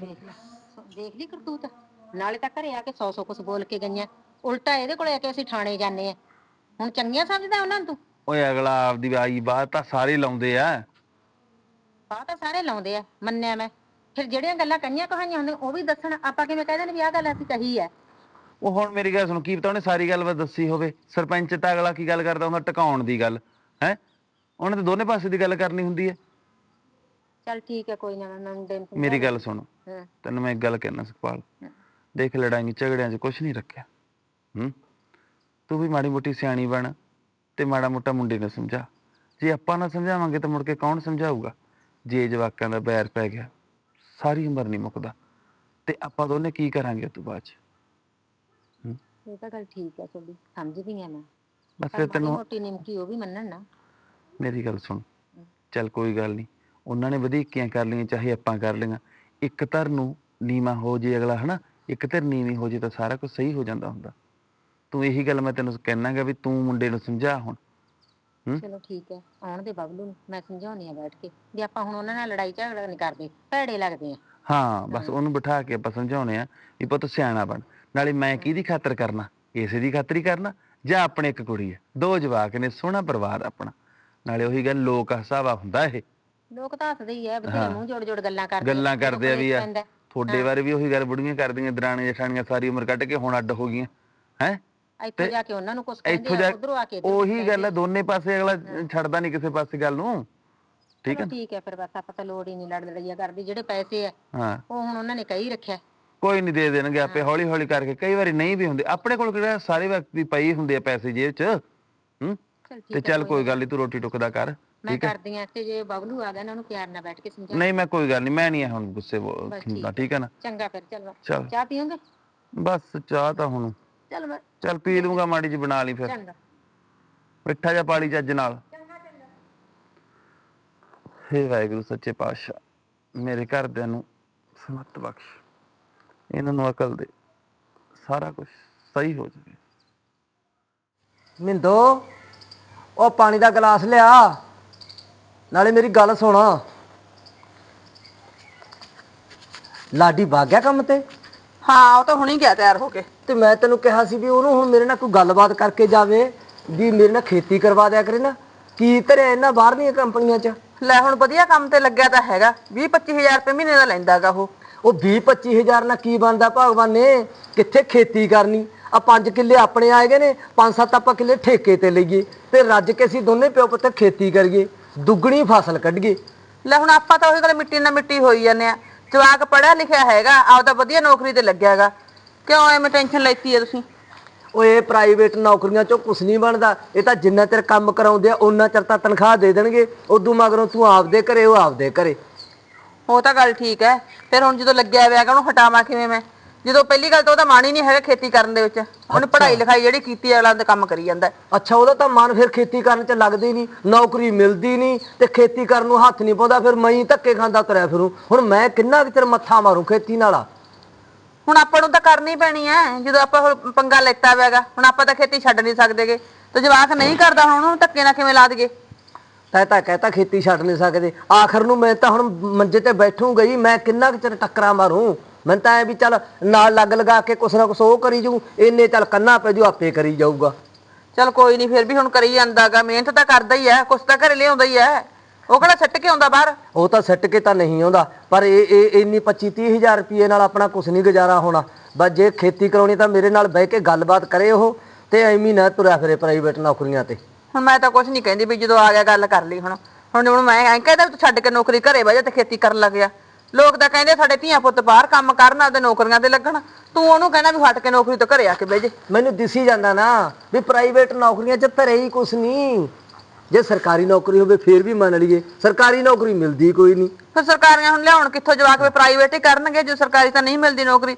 ਦੇਖ ਲੈ ਸੋ- ਦੇਖ ਲਈ ਕਰਤੂਤ? ਨਾਲੇ ਤਾਂ ਘਰੇ ਆ ਕੇ ਸੌ ਸੌ ਕੁਛ ਬੋਲ ਕੇ ਗਈਆਂ। ਉਲਟਾ ਇਹਦੇ ਕੋਲੇ ਆ ਕੇ ਅਸੀਂ ਥਾਣੇ ਜਾਂਦੇ ਆ। ਹੁਣ ਚੰਗੀਆਂ ਸਮਝਦਾ ਉਹਨਾਂ ਨੂੰ ਤੂੰ? ਓਏ ਅਗਲਾ ਆਪਦੀ ਆਈ ਬਾਤ ਤਾਂ ਸਾਰੇ ਲਾਉਂਦੇ ਆ। ਆਹ ਤਾਂ ਸਾਰੇ ਲਾਉਂਦੇ ਆ ਮੰਨਿਆ ਮੈਂ। ਫਿਰ ਜਿਹੜੀਆਂ ਗੱਲਾਂ ਕਹੀਆਂ ਕਹਾਣੀਆਂ ਹੁੰਦੀਆਂ ਉਹ ਵੀ ਦੱਸਣ ਆਪਾਂ ਕਿਵੇਂ ਕਹਿ ਦਿੰਦੇ ਵੀ ਆਹ ਗੱਲ ਅਸੀਂ ਕਹੀ ਹੈ ਉਹ ਹੁਣ ਮੇਰੀ ਗੱਲ ਸੁਣ ਕੀ ਪਤਾ ਉਹਨੇ ਸਾਰੀ ਗੱਲ ਦੱਸੀ ਹੋਵੇ। ਸਰਪੰਚ ਤਾਂ ਅਗਲਾ ਕੀ ਗੱਲ ਕਰਦਾ ਹੁੰਦਾ? ਟਿਕਾਉਣ ਦੀ ਗੱਲ ਹੈ? ਉਹਨੇ ਤਾਂ ਦੋਨੇ ਪਾਸੇ ਦੀ ਗੱਲ ਕਰਨੀ ਹੁੰਦੀ ਹੈ। ਚੱਲ ਠੀਕ ਹੈ ਕੋਈ ਨਾ ਮੈਂ ਮੁੰਡੇ ਨੂੰ ਸਮਝਾ ਮੇਰੀ ਗੱਲ ਸੁਣ। ਹਾਂ। ਤੈਨੂੰ ਮੈਂ ਇੱਕ ਗੱਲ ਕਹਿਣਾ ਸੁਖਪਾਲ। ਦੇਖ ਲੜਾਈ ਝਗੜਿਆਂ 'ਚ ਕੁਝ ਨਹੀਂ ਰੱਖਿਆ। ਹੂੰ? ਤੂੰ ਵੀ ਮਾੜੀ ਮੋਟੀ ਸਿਆਣੀ ਬਣ ਤੇ ਮਾੜਾ ਮੋਟਾ ਮੁੰਡੇ ਨੂੰ ਸਮਝਾ। ਜੇ ਆਪਾਂ ਨਾ ਸਮਝਾਵਾਂਗੇ ਤਾਂ ਮੁੜ ਕੇ ਕੌਣ ਸਮਝਾਊਗਾ? ਜੇ ਜਵਾਕਾਂ ਦਾ ਬੈਰ ਪੈ ਗਿਆ ਸਾਰੀ ਉਮਰ ਨਹੀਂ ਮੁੱਕਦਾ। ਤੇ ਆਪਾਂ ਦੋਨੇ ਕੀ ਕਰਾਂਗੇ ਉਸ ਤੋਂ ਬਾਅਦ 'ਚ? ਇਹ ਤਾਂ ਗੱਲ ਠੀਕ ਹੈ ਤੁਹਾਡੀ ਸਮਝਦੀ ਆ ਮੈਂ। ਬਸ ਫਿਰ ਤੈਨੂੰ ਮੋਟੀ ਨਿਮਕੀ ਉਹ ਵੀ ਮੰਨਣ ਨਾ। ਮੇਰੀ ਗੱਲ ਸੁਣ। ਚੱਲ ਕੋਈ ਗੱਲ ਨਹੀਂ ਉਹਨਾਂ ਨੇ ਵਧੀਕੀਆਂ ਕਰ ਲਈਆਂ ਚਾਹੇ ਆਪਾਂ ਕਰ ਲਈਆਂ। ਇੱਕ ਧਰ ਨੂੰ ਨੀਵਾ ਹੋ ਜੇ ਅਗਲਾ ਹਨਾ? ਇੱਕ ਧਰ ਨੀਵੀਂ ਹੋ ਜੇ ਤਾਂ ਸਾਰਾ ਕੁਝ ਸਹੀ ਹੋ ਜਾਂਦਾ ਹੁੰਦਾ। ਤੂੰ ਇਹੀ ਗੱਲ ਮੈਂ ਤੈਨੂੰ ਕਹਿਣਾਗਾ ਵੀ ਤੂੰ ਮੁੰਡੇ ਨੂੰ ਸਮਝਾ ਹੁਣ। ਹੂੰ? ਚਲੋ ਠੀਕ ਹੈ ਆਉਣ ਦੇ ਬਬਲੂ ਨੂੰ ਮੈਂ ਸਮਝਾਉਣੀ ਆ ਬੈਠ ਕੇ। ਵੀ ਆਪਾਂ ਹੁਣ ਉਹਨਾਂ ਨਾਲ ਲੜਾਈ ਝਗੜਾ ਨਹੀਂ ਕਰਦੇ ਭੈੜੇ ਲੱਗਦੇ ਆ। ਹਾਂ ਬਸ ਉਹਨੂੰ ਬਿਠਾ ਕੇ ਆਪਾਂ ਸਮਝਾਉਣੇ ਆ ਵੀ ਪੁੱਤ ਸਿਆਣਾ ਬਣ। ਨਾਲੇ ਮੈਂ ਕਿਹਦੀ ਖਾਤਰ ਕਰਨਾ? ਇਸੇ ਦੀ ਖਾਤਰ ਹੀ ਕਰਨਾ? ਜਾਂ ਆਪਣੇ ਇੱਕ ਕੁੜੀ ਹੈ ਦੋ ਜਵਾਕ ਨੇ ਸੋਹਣਾ ਪਰਿਵਾਰ ਆਪਣਾ। ਨਾਲੇ ਉਹੀ ਗੱਲ ਲੋਕ ਹਸਾਵਾ ਹੁੰਦਾ ਇਹ। ਲੋਕ ਤਾਂ ਹੱਸਦੇ ਹੀ ਆ ਬਥੇਰੇ ਮੂੰਹ ਜੋੜ ਜੋੜ ਗੱਲਾਂ ਕਰਦੇ ਗੱਲਾਂ ਕਰਦੇ ਆ ਵੀ ਆ। ਤੁਹਾਡੇ ਬਾਰੇ ਵੀ ਉਹੀ ਗੱਲ ਬੁੜੀਆਂ ਕਰਦੀਆਂ ਦਰਾਣੀਆਂ ਜਠਾਣੀਆਂ ਸਾਰੀ ਉਮਰ ਕੱਢ ਕੇ ਹੁਣ ਅੱਡ ਹੋ ਗਈਆਂ। ਹੈ? ਇੱਥੋਂ ਜਾ ਕੇ ਉਹਨਾਂ ਨੂੰ ਕੁਝ ਕਹਿੰਦੇ ਆ ਉਧਰੋਂ ਆ ਕੇ ਉਹੀ ਗੱਲ ਹੈ ਦੋਨੇ ਪਾਸੇ ਅਗਲਾ ਛੱਡਦਾ ਨਹੀਂ ਕਿਸੇ ਪਾਸੇ ਗੱਲ ਨੂੰ। ਠੀਕ ਹੈ ਠੀਕ ਹੈ ਫਿਰ ਬਸ ਆਪਾਂ ਤਾਂ ਲੋੜ ਹੀ ਨਹੀਂ ਲੜ ਲੜਈਆ ਕਰਦੀ ਜਿਹੜੇ ਪੈਸੇ ਆ ਹਾਂ। ਉਹ ਹੁਣ ਉਹਨਾਂ ਨੇ ਕਹੀ ਰੱਖਿਆ। ਕੋਈ ਨਹੀਂ ਦੇ ਦੇਣਗੇ ਆਪੇ ਹੌਲੀ ਹੌਲੀ ਕਰਕੇ। ਕਈ ਵਾਰੀ ਨਹੀਂ ਵੀ ਹੁੰਦੇ। ਆਪਣੇ ਕੋਲ ਕਿਹੜਾ ਸਾਰੇ ਵਕਤ ਦੀ ਪਈ ਹੁੰਦੇ ਆ ਪੈਸੇ ਜੇਬ 'ਚ ਹੂੰ? ਤੇ ਚੱਲ ਕੋਈ ਗੱਲ ਨਹੀਂ ਤੂੰ ਰੋਟੀ ਟੁਕਦਾ ਕਰ ਮੈਂ ਕਰਦੀ ਆ ਤੇ ਜੇ ਬਬਲੂ ਆ ਗਿਆ ਨਾ ਉਹਨੂੰ ਪਿਆਰ ਨਾਲ ਬੈਠ ਕੇ ਸਮਝਾ ਨਹੀਂ ਮੈਂ ਕੋਈ ਗੱਲ ਨਹੀਂ ਮੈਂ ਨਹੀਂ ਹੁਣ ਗੁੱਸੇ ਹੁੰਦਾ ਠੀਕ ਹੈ ਨਾ? ਚੰਗਾ ਫਿਰ ਚਲ ਚਾਹ ਪੀਓਗੇ? ਬਸ ਚਾਹ ਤਾਂ ਹੁਣ। ਚਲ ਮੈਂ। ਚੱਲ ਪੀ ਲੂੰਗਾ ਮਾੜੀ ਜੀ ਬਣਾ ਲਈ ਫਿਰ। ਚੰਗਾ। ਮਿੱਠਾ ਜਿਹਾ ਪਾਲੀ ਚੱਜ ਨਾਲ। ਹੇ ਵਾਹਿਗੁਰੂ ਸੱਚੇ ਪਾਤਸ਼ਾਹ ਮੇਰੇ ਘਰਦਿਆਂ ਨੂੰ ਸਮਤ ਬਖਸ਼। ਇਹਨਾਂ ਨੂੰ ਅਕਲ ਦੇ। ਸਾਰਾ ਕੁਝ ਸਹੀ ਹੋ ਜਾਵੇ। ਮਿੰਦੋ ਉਹ ਪਾਣੀ ਦਾ ਗਲਾਸ ਲਿਆ। ਨਾਲੇ ਮੇਰੀ ਗੱਲ ਸੁਣ। ਲਾਡੀ ਵਗ ਗਿਆ ਕੰਮ ਤੇ? ਹਾਂ ਉਹ ਤਾਂ ਹੁਣੀ ਗਿਆ ਤਿਆਰ ਹੋ ਕੇ। ਤੇ ਮੈਂ ਤੈਨੂੰ ਕਿਹਾ ਸੀ ਵੀ ਉਹਨੂੰ ਹੁਣ ਮੇਰੇ ਨਾਲ ਕੋਈ ਗੱਲਬਾਤ ਕਰਕੇ ਜਾਵੇ ਵੀ ਮੇਰੇ ਨਾਲ ਖੇਤੀ ਕਰਵਾ ਦਿਆ ਕਰੇ ਨਾ। ਕੀ ਧਰਿਆ ਇਹਨਾਂ ਬਾਹਰਲੀਆਂ ਕੰਪਨੀਆਂ 'ਚ? ਲੈ ਹੁਣ ਵਧੀਆ ਕੰਮ ਤੇ ਲੱਗਿਆ ਤਾਂ ਹੈਗਾ। 20 25000 ਰੁਪਏ ਮਹੀਨੇ ਦਾ ਲੈਂਦਾਗਾ ਉਹ। ਉਹ 20 25000 ਨਾਲ ਕੀ ਬਣਦਾ ਭਗਵਾਨ ਨੇ? ਕਿੱਥੇ ਖੇਤੀ ਕਰਨੀ? ਆ 5 ਕਿੱਲੇ ਆਪਣੇ ਆਏ ਗਏ ਨੇ 5-7 ਆਪਾਂ ਕਿੱਲੇ ਠੇਕੇ ਤੇ ਲਈਏ ਤੇ ਰੱਜ ਕੇ ਅਸੀਂ ਦੋਨੇ ਪਿਓ ਪੁੱਤ ਖੇਤੀ ਕਰੀਏ ਦੁੱਗਣੀ ਫਸਲ ਕੱਢੀਏ। ਲੈ ਹੁਣ ਆਪਾਂ ਤਾਂ ਉਹੀ ਗੱਲ ਮਿੱਟੀ ਨਾਲ ਮਿੱਟੀ ਹੋਈ ਜਾਂਦੇ ਆ। ਜਵਾਕ ਪੜਿਆ ਲਿਖਿਆ ਹੈਗਾ ਆਪਦਾ ਵਧੀਆ ਨੌਕਰੀ ਤੇ ਲੱਗਿਆਗਾ ਕਿਉਂ ਐਵੇਂ ਟੈਨਸ਼ਨ ਲੈਤੀ ਹੈ ਤੁਸੀਂ? ਓਏ ਪ੍ਰਾਈਵੇਟ ਨੌਕਰੀਆਂ ਚੋਂ ਕੁਛ ਨਹੀਂ ਬਣਦਾ। ਇਹ ਤਾਂ ਜਿੰਨਾ ਚਿਰ ਕੰਮ ਕਰਾਉਂਦੇ ਆ ਉਹਨਾਂ ਚਿਰ ਤਾਂ ਤਨਖਾਹ ਦੇ ਦੇਣਗੇ। ਉਦੋਂ ਮਗਰੋਂ ਤੂੰ ਆਪਦੇ ਘਰੇ ਉਹ ਆਪਦੇ ਘਰੇ। ਉਹ ਤਾਂ ਗੱਲ ਠੀਕ ਹੈ। ਫਿਰ ਹੁਣ ਜਦੋਂ ਲੱਗਿਆ ਹੋਇਆ ਹੈਗਾ ਉਹਨੂੰ ਹਟਾਵਾਂ ਕਿਵੇਂ ਮੈਂ? ਜਦੋਂ ਪਹਿਲੀ ਗੱਲ ਤਾਂ ਉਹਦਾ ਮਨ ਹੀ ਨਹੀਂ ਹੈਗਾ ਖੇਤੀ ਕਰਨ ਦੇ ਵਿੱਚ। ਉਹਨੇ ਪੜ੍ਹਾਈ ਲਿਖਾਈ ਜਿਹੜੀ ਕੀਤੀ ਹੈ ਅਗਲਾ ਤੇ ਕੰਮ ਕਰੀ ਜਾਂਦਾ ਹੈ। ਅੱਛਾ ਉਹਦਾ ਤਾਂ ਮਨ ਫਿਰ ਖੇਤੀ ਕਰਨ ਚ ਲੱਗਦਾ ਨਹੀਂ ਨੌਕਰੀ ਮਿਲਦੀ ਨਹੀਂ ਤੇ ਖੇਤੀ ਕਰਨ ਨੂੰ ਹੱਥ ਨਹੀਂ ਪਾਉਂਦਾ ਫਿਰ ਮੈਂ ਹੀ ਧੱਕੇ ਖਾਂਦਾ ਤੁਰਿਆ ਫਿਰੂ। ਹੁਣ ਮੈਂ ਕਿੰਨਾ ਕੁ ਚਿਰ ਮੱਥਾ ਮਾਰੂ ਖੇਤੀ ਨਾਲ ਹੁਣ ਆਪਾਂ ਨੂੰ ਤਾਂ ਕਰਨੀ ਪੈਣੀ ਹੈ ਜਦੋਂ ਆਪਾਂ ਹੁਣ ਪੰਗਾ ਲੈਤਾ ਹੋਇਆਗਾ ਹੁਣ ਆਪਾਂ ਤਾਂ ਖੇਤੀ ਛੱਡ ਨਹੀਂ ਸਕਦੇਗੇ। ਤੇ ਜਵਾਕ ਨਹੀਂ ਕਰਦਾ ਹੁਣ ਉਹਨੂੰ ਧੱਕੇ ਨਾਲ ਕਿਵੇਂ ਲਾ ਦਈਏ? ਤੈ ਤਾਂ ਕਹਤਾ ਖੇਤੀ ਛੱਡ ਨਹੀਂ ਸਕਦੇ। ਆਖਰ ਨੂੰ ਮੈਂ ਤਾਂ ਹੁਣ ਮੰਜੇ ਤੇ ਬੈਠੂ ਗਈ ਮੈਂ ਕਿੰਨਾ ਕੁ ਚਿਰ ਟੱਕਰਾਂ ਮਾਰੂ? ਮੈਂ ਤਾਂ ਐ ਵੀ ਚੱਲ ਨਾਲ ਲੱਗ ਲਗਾ ਕੇ ਕੁਛ ਨਾ ਕੁਛ ਉਹ ਕਰੀ ਜੂ ਇੰਨੇ ਚੱਲ ਕੰਨਾ ਪੈ ਜੂ ਆਪੇ ਕਰੀ ਜਾਊਗਾ। ਚਲ ਕੋਈ ਨਹੀਂ ਫਿਰ ਵੀ ਹੁਣ ਕਰੀ ਜਾਂਦਾਗਾ ਮਿਹਨਤ ਤਾਂ ਕਰਦਾ ਹੀ ਹੈ ਕੁਛ ਤਾਂ ਘਰੇ ਲਿਆਉਂਦਾ ਹੀ ਹੈ ਉਹ ਕਿਹੜਾ ਛੱਟ ਕੇ ਆਉਂਦਾ ਬਾਹਰ? ਉਹ ਤਾਂ ਸਿੱਟ ਕੇ ਤਾਂ ਨਹੀਂ ਆਉਂਦਾ ਪਰ ਇਹ ਇਹ ਇੰਨੀ 25 30 ਹਜ਼ਾਰ ਰੁਪਏ ਨਾਲ ਆਪਣਾ ਕੁਛ ਨਹੀਂ ਗੁਜ਼ਾਰਾ ਹੋਣਾ। ਬਸ ਜੇ ਖੇਤੀ ਕਰਾਉਣੀ ਤਾਂ ਮੇਰੇ ਨਾਲ ਬਹਿ ਕੇ ਗੱਲਬਾਤ ਕਰੇ ਉਹ ਤੇ ਐਵੇਂ ਨਾ ਤੁਰਿਆ ਫਿਰੇ ਪ੍ਰਾਈਵੇਟ ਨੌਕਰੀਆਂ ਤੇ। ਹੁਣ ਮੈਂ ਤਾਂ ਕੁਛ ਨਹੀਂ ਕਹਿੰਦੀ ਵੀ ਜਦੋਂ ਆ ਗਿਆ ਗੱਲ ਕਰ ਲਈ ਹੁਣ। ਹੁਣ ਹੁਣ ਮੈਂ ਐਂ ਕਹਿੰਦਾ ਵੀ ਤੂੰ ਛੱਡ ਕੇ ਨੌਕਰੀ ਘਰੇ ਬਹਿ ਜਾ ਤੇ ਖੇਤੀ ਕਰਨ ਲੱਗ ਗਿਆ ਲੋਕ ਤਾਂ ਕਹਿੰਦੇ ਸਾਡੇ ਧੀਆਂ ਪੁੱਤ ਬਾਹਰ ਕੰਮ ਕਰਨ ਆਪਦੇ ਨੌਕਰੀਆਂ ਤੇ ਲੱਗਣ। ਤੂੰ ਉਹਨੂੰ ਕਹਿੰਦਾ ਵੀ ਹਟ ਕੇ ਨੌਕਰੀ ਤੋਂ ਘਰੇ ਆ ਕੇ ਬਹਿ ਜੇ। ਮੈਨੂੰ ਦਿਸੀ ਜਾਂਦਾ ਨਾ ਵੀ ਪ੍ਰਾਈਵੇਟ ਨੌਕਰੀਆਂ 'ਚ ਧਰੇ ਹੀ ਕੁਛ ਨਹੀਂ। ਜੇ ਸਰਕਾਰੀ ਨੌਕਰੀ ਹੋਵੇ ਫੇਰ ਵੀ ਮੰਨ ਲਈਏ। ਸਰਕਾਰੀ ਨੌਕਰੀ ਮਿਲਦੀ ਕੋਈ ਨਹੀਂ। ਫਿਰ ਸਰਕਾਰੀਆਂ ਹੁਣ ਲਿਆਉਣ ਕਿੱਥੋਂ ਜਵਾਕ ਵੀ ਪ੍ਰਾਈਵੇਟ ਹੀ ਕਰਨਗੇ। ਜੋ ਸਰਕਾਰੀ ਤਾਂ ਨਹੀਂ ਮਿਲਦੀ ਨੌਕਰੀ।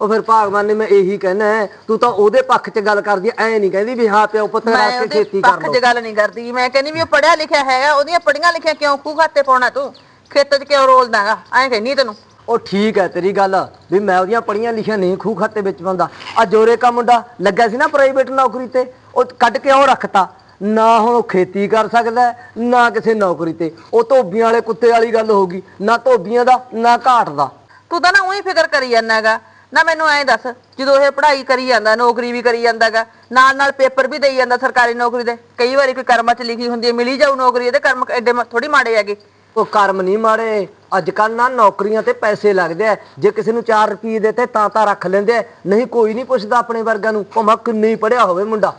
ਉਹ ਫਿਰ ਭਾਗਵਾਨ ਨੇ ਮੈਂ ਇਹੀ ਕਹਿਣਾ ਹੈ, ਤੂੰ ਤਾਂ ਉਹਦੇ ਪੱਖ 'ਚ ਗੱਲ ਕਰਦੀ ਐ ਨਹੀਂ ਕਹਿੰਦੀ ਵੀ ਹਾਂ ਪਿਓ ਪੁੱਤ ਰਲ ਕੇ ਖੇਤੀ ਕਰ ਪੱਖ ਲਓ। 'ਚ ਗੱਲ ਨਹੀਂ ਕਰਦੀ। ਮੈਂ ਕਹਿੰਦੀ ਵੀ ਉਹ ਪੜਿਆ ਲਿਖਿਆ ਹੈਗਾ ਉਹਦੀਆਂ ਪੜੀਆਂ ਲਿਖੀਆਂ ਕਿਉਂ ਖੂ ਖਾਤੇ ਪਾਉਣਾ ਤੂੰ? ਖੇਤ 'ਚ ਕਿਉਂ ਰੋਲਦਾਗਾ ਐਂ ਕਹਿੰਦੀ ਤੈਨੂੰ। ਉਹ ਠੀਕ ਹੈ ਤੇਰੀ ਗੱਲ ਵੀ ਮੈਂ ਉਹਦੀਆਂ ਪੜੀਆਂ ਲਿਖੀਆਂ ਨਹੀਂ ਖੂਹ ਖਾਤੇ ਵਿੱਚ ਪਾਉਂਦਾ। ਆ ਜੋਰੇ ਕਾ ਮੁੰਡਾ ਲੱਗਿਆ ਸੀ ਨਾ ਪ੍ਰਾਈਵੇਟ ਨੌਕਰੀ ਤੇ ਉਹ ਕੱਢ ਕੇ ਉਹ ਰੱਖਤਾ। ਨਾ ਹੁਣ ਉਹ ਖੇਤੀ ਕਰ ਸਕਦਾ ਨਾ ਕਿਸੇ ਨੌਕਰੀ ਤੇ। ਉਹ ਧੋਬੀਆਂ ਵਾਲੇ ਕੁੱਤੇ ਵਾਲੀ ਗੱਲ ਹੋ ਗਈ ਨਾ ਧੋਬੀਆਂ ਦਾ ਨਾ ਘਾਟ ਦਾ। ਤੂੰ ਤਾਂ ਨਾ ਉਹੀ ਫਿਕਰ ਕਰੀ ਜਾਂਦਾਗਾ ਨਾ ਮੈਨੂੰ ਐਂ ਦੱਸ ਜਦੋਂ ਇਹ ਪੜ੍ਹਾਈ ਕਰੀ ਜਾਂਦਾ ਨੌਕਰੀ ਵੀ ਕਰੀ ਜਾਂਦਾਗਾ ਨਾਲ ਨਾਲ ਪੇਪਰ ਵੀ ਦੇਈ ਜਾਂਦਾ ਸਰਕਾਰੀ ਨੌਕਰੀ ਦੇ ਕਈ ਵਾਰੀ ਕੋਈ ਕਰਮਾਂ 'ਚ ਲਿਖੀ ਹੁੰਦੀ ਹੈ ਮਿਲੀ ਜਾਊ ਨੌਕਰੀ ਇਹਦੇ ਕਰਮ ਐਡੇ ਥੋੜੀ ਮਾੜੇ ਹੈਗੇ। ਉਹ ਕਰਮ ਨਹੀਂ ਮਾੜੇ ਅੱਜ ਕੱਲ ਨਾ ਨੌਕਰੀਆਂ ਤੇ ਪੈਸੇ ਲੱਗਦੇ ਆ ਜੇ ਕਿਸੇ ਨੂੰ 4 ਰੁਪਏ ਦੇਤੇ ਤਾਂ ਤਾਂ ਰੱਖ ਲੈਂਦੇ ਆ ਨਹੀਂ ਕੋਈ ਨਹੀਂ ਪੁੱਛਦਾ ਆਪਣੇ ਵਰਗਾਂ ਨੂੰ ਭਾਵੇਂ ਕਿੰਨੀ ਪੜਿਆ ਹੋਵੇ ਮੁੰਡਾ।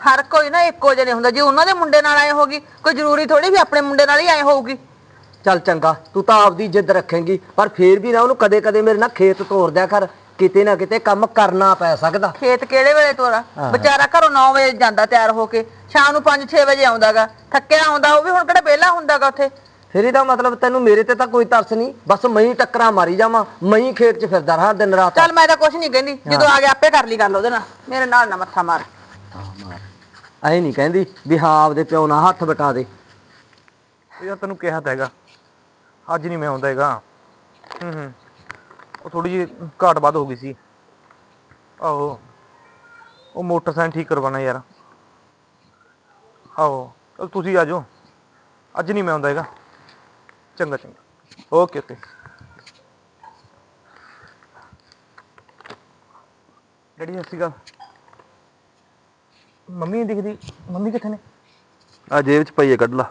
ਹਰ ਕੋਈ ਨਾ ਇੱਕੋ ਜਿਹਾ ਨਹੀਂ ਹੁੰਦਾ ਜੇ ਉਹਨਾਂ ਦੇ ਮੁੰਡੇ ਨਾਲ ਆਏ ਹੋਗੀ ਕੋਈ ਜ਼ਰੂਰੀ ਥੋੜੀ ਵੀ ਆਪਣੇ ਮੁੰਡੇ ਨਾਲ ਹੀ ਆਏ ਹੋਊਗੀ। ਚੱਲ ਚੰਗਾ ਤੂੰ ਤਾਂ ਆਪਦੀ ਜਿੱਦ ਰੱਖੇਂਗੀ ਪਰ ਫੇਰ ਵੀ ਨਾ ਉਹਨੂੰ ਕਦੇ ਕਦੇ ਮੇਰੇ ਨਾਲ ਖੇਤ ਤੋਰ ਦਿਆ ਕਰ। ਕਿਤੇ ਨਾ ਕਿਤੇ ਕੰਮ ਕਰਨਾ ਪੈ ਸਕਦਾ। ਖੇਤ ਕਿਹੜੇ ਵੇਲੇ ਤੋਰਾ? ਵਿਚਾਰਾ ਘਰੋਂ 9 ਵਜੇ ਜਾਂਦਾ ਤਿਆਰ ਹੋ ਕੇ। ਸ਼ਾਮ ਨੂੰ 5-6 ਵਜੇ ਆਉਂਦਾਗਾ। ਥੱਕਿਆ ਆਉਂਦਾ ਉਹ ਵੀ ਹੁਣ ਕਿਹੜਾ ਵਿਹਲਾ ਹੁੰਦਾਗਾ ਉੱਥੇ। ਫਿਰ ਇਹਦਾ ਮਤਲਬ ਤੈਨੂੰ ਮੇਰੇ ਤੇ ਤਾਂ ਕੋਈ ਤਰਸ ਨਹੀਂ। ਬਸ ਮੈਂ ਹੀ ਟੱਕਰਾਂ ਮਾਰੀ ਜਾਵਾਂ ਮੈਂ ਹੀ ਖੇਤ 'ਚ ਫਿਰਦਾ ਰਹਾ ਦਿਨ ਰਾਤ। ਚੱਲ ਮੈਂ ਤਾਂ ਕੁਝ ਨਹੀਂ ਕਹਿੰਦੀ। ਜਦੋਂ ਆ ਗਿਆ ਆਪੇ ਕਰ ਲਈ ਗੱਲ ਉਹਦੇ ਨਾਲ। ਮੇਰੇ ਨਾਲ ਨਾ ਮੱਥਾ ਮਾਰ। ਐ ਨਹੀਂ ਕਹਿੰਦੀ ਵੀ ਹਾਂ ਆਪਦੇ ਪਿਓ ਨਾਲ ਹੱਥ ਬਟਾ ਦੇ। ਯਾਰ ਤੈਨੂੰ ਕਿਹਾ ਤਾਂ ਹੈਗਾ। ਅੱਜ ਨਹੀਂ ਮੈਂ ਆਉਂਦਾ ਹੈਗਾ। ਹੂੰ ਹੂੰ। ਉਹ ਥੋੜੀ ਜਿਹੀ ਘਾਟ ਵੱਧ ਹੋ ਗਈ ਸੀ। ਆਹੋ। ਉਹ ਮੋਟਰਸਾਈਕਲ ਠੀਕ ਕਰਵਾਉਣਾ ਯਾਰ। ਆਹੋ। ਚਲ ਤੁਸੀਂ ਆ ਜਾਓ। ਅੱਜ ਨਹੀਂ ਮੈਂ ਆਉਂਦਾ ਹੈਗਾ। ਚੰਗਾ ਚੰਗਾ। ਓਕੇ ਓਕੇ ਡੈਡੀ ਸਤਿ ਸ਼੍ਰੀ ਅਕਾਲ। ਮੰਮੀ ਦਿਖਦੀ। ਮੰਮੀ ਕਿੱਥੇ ਨੇ? ਆ ਜੇਬ 'ਚ ਪਈਏ ਕੱਢ ਲਾ।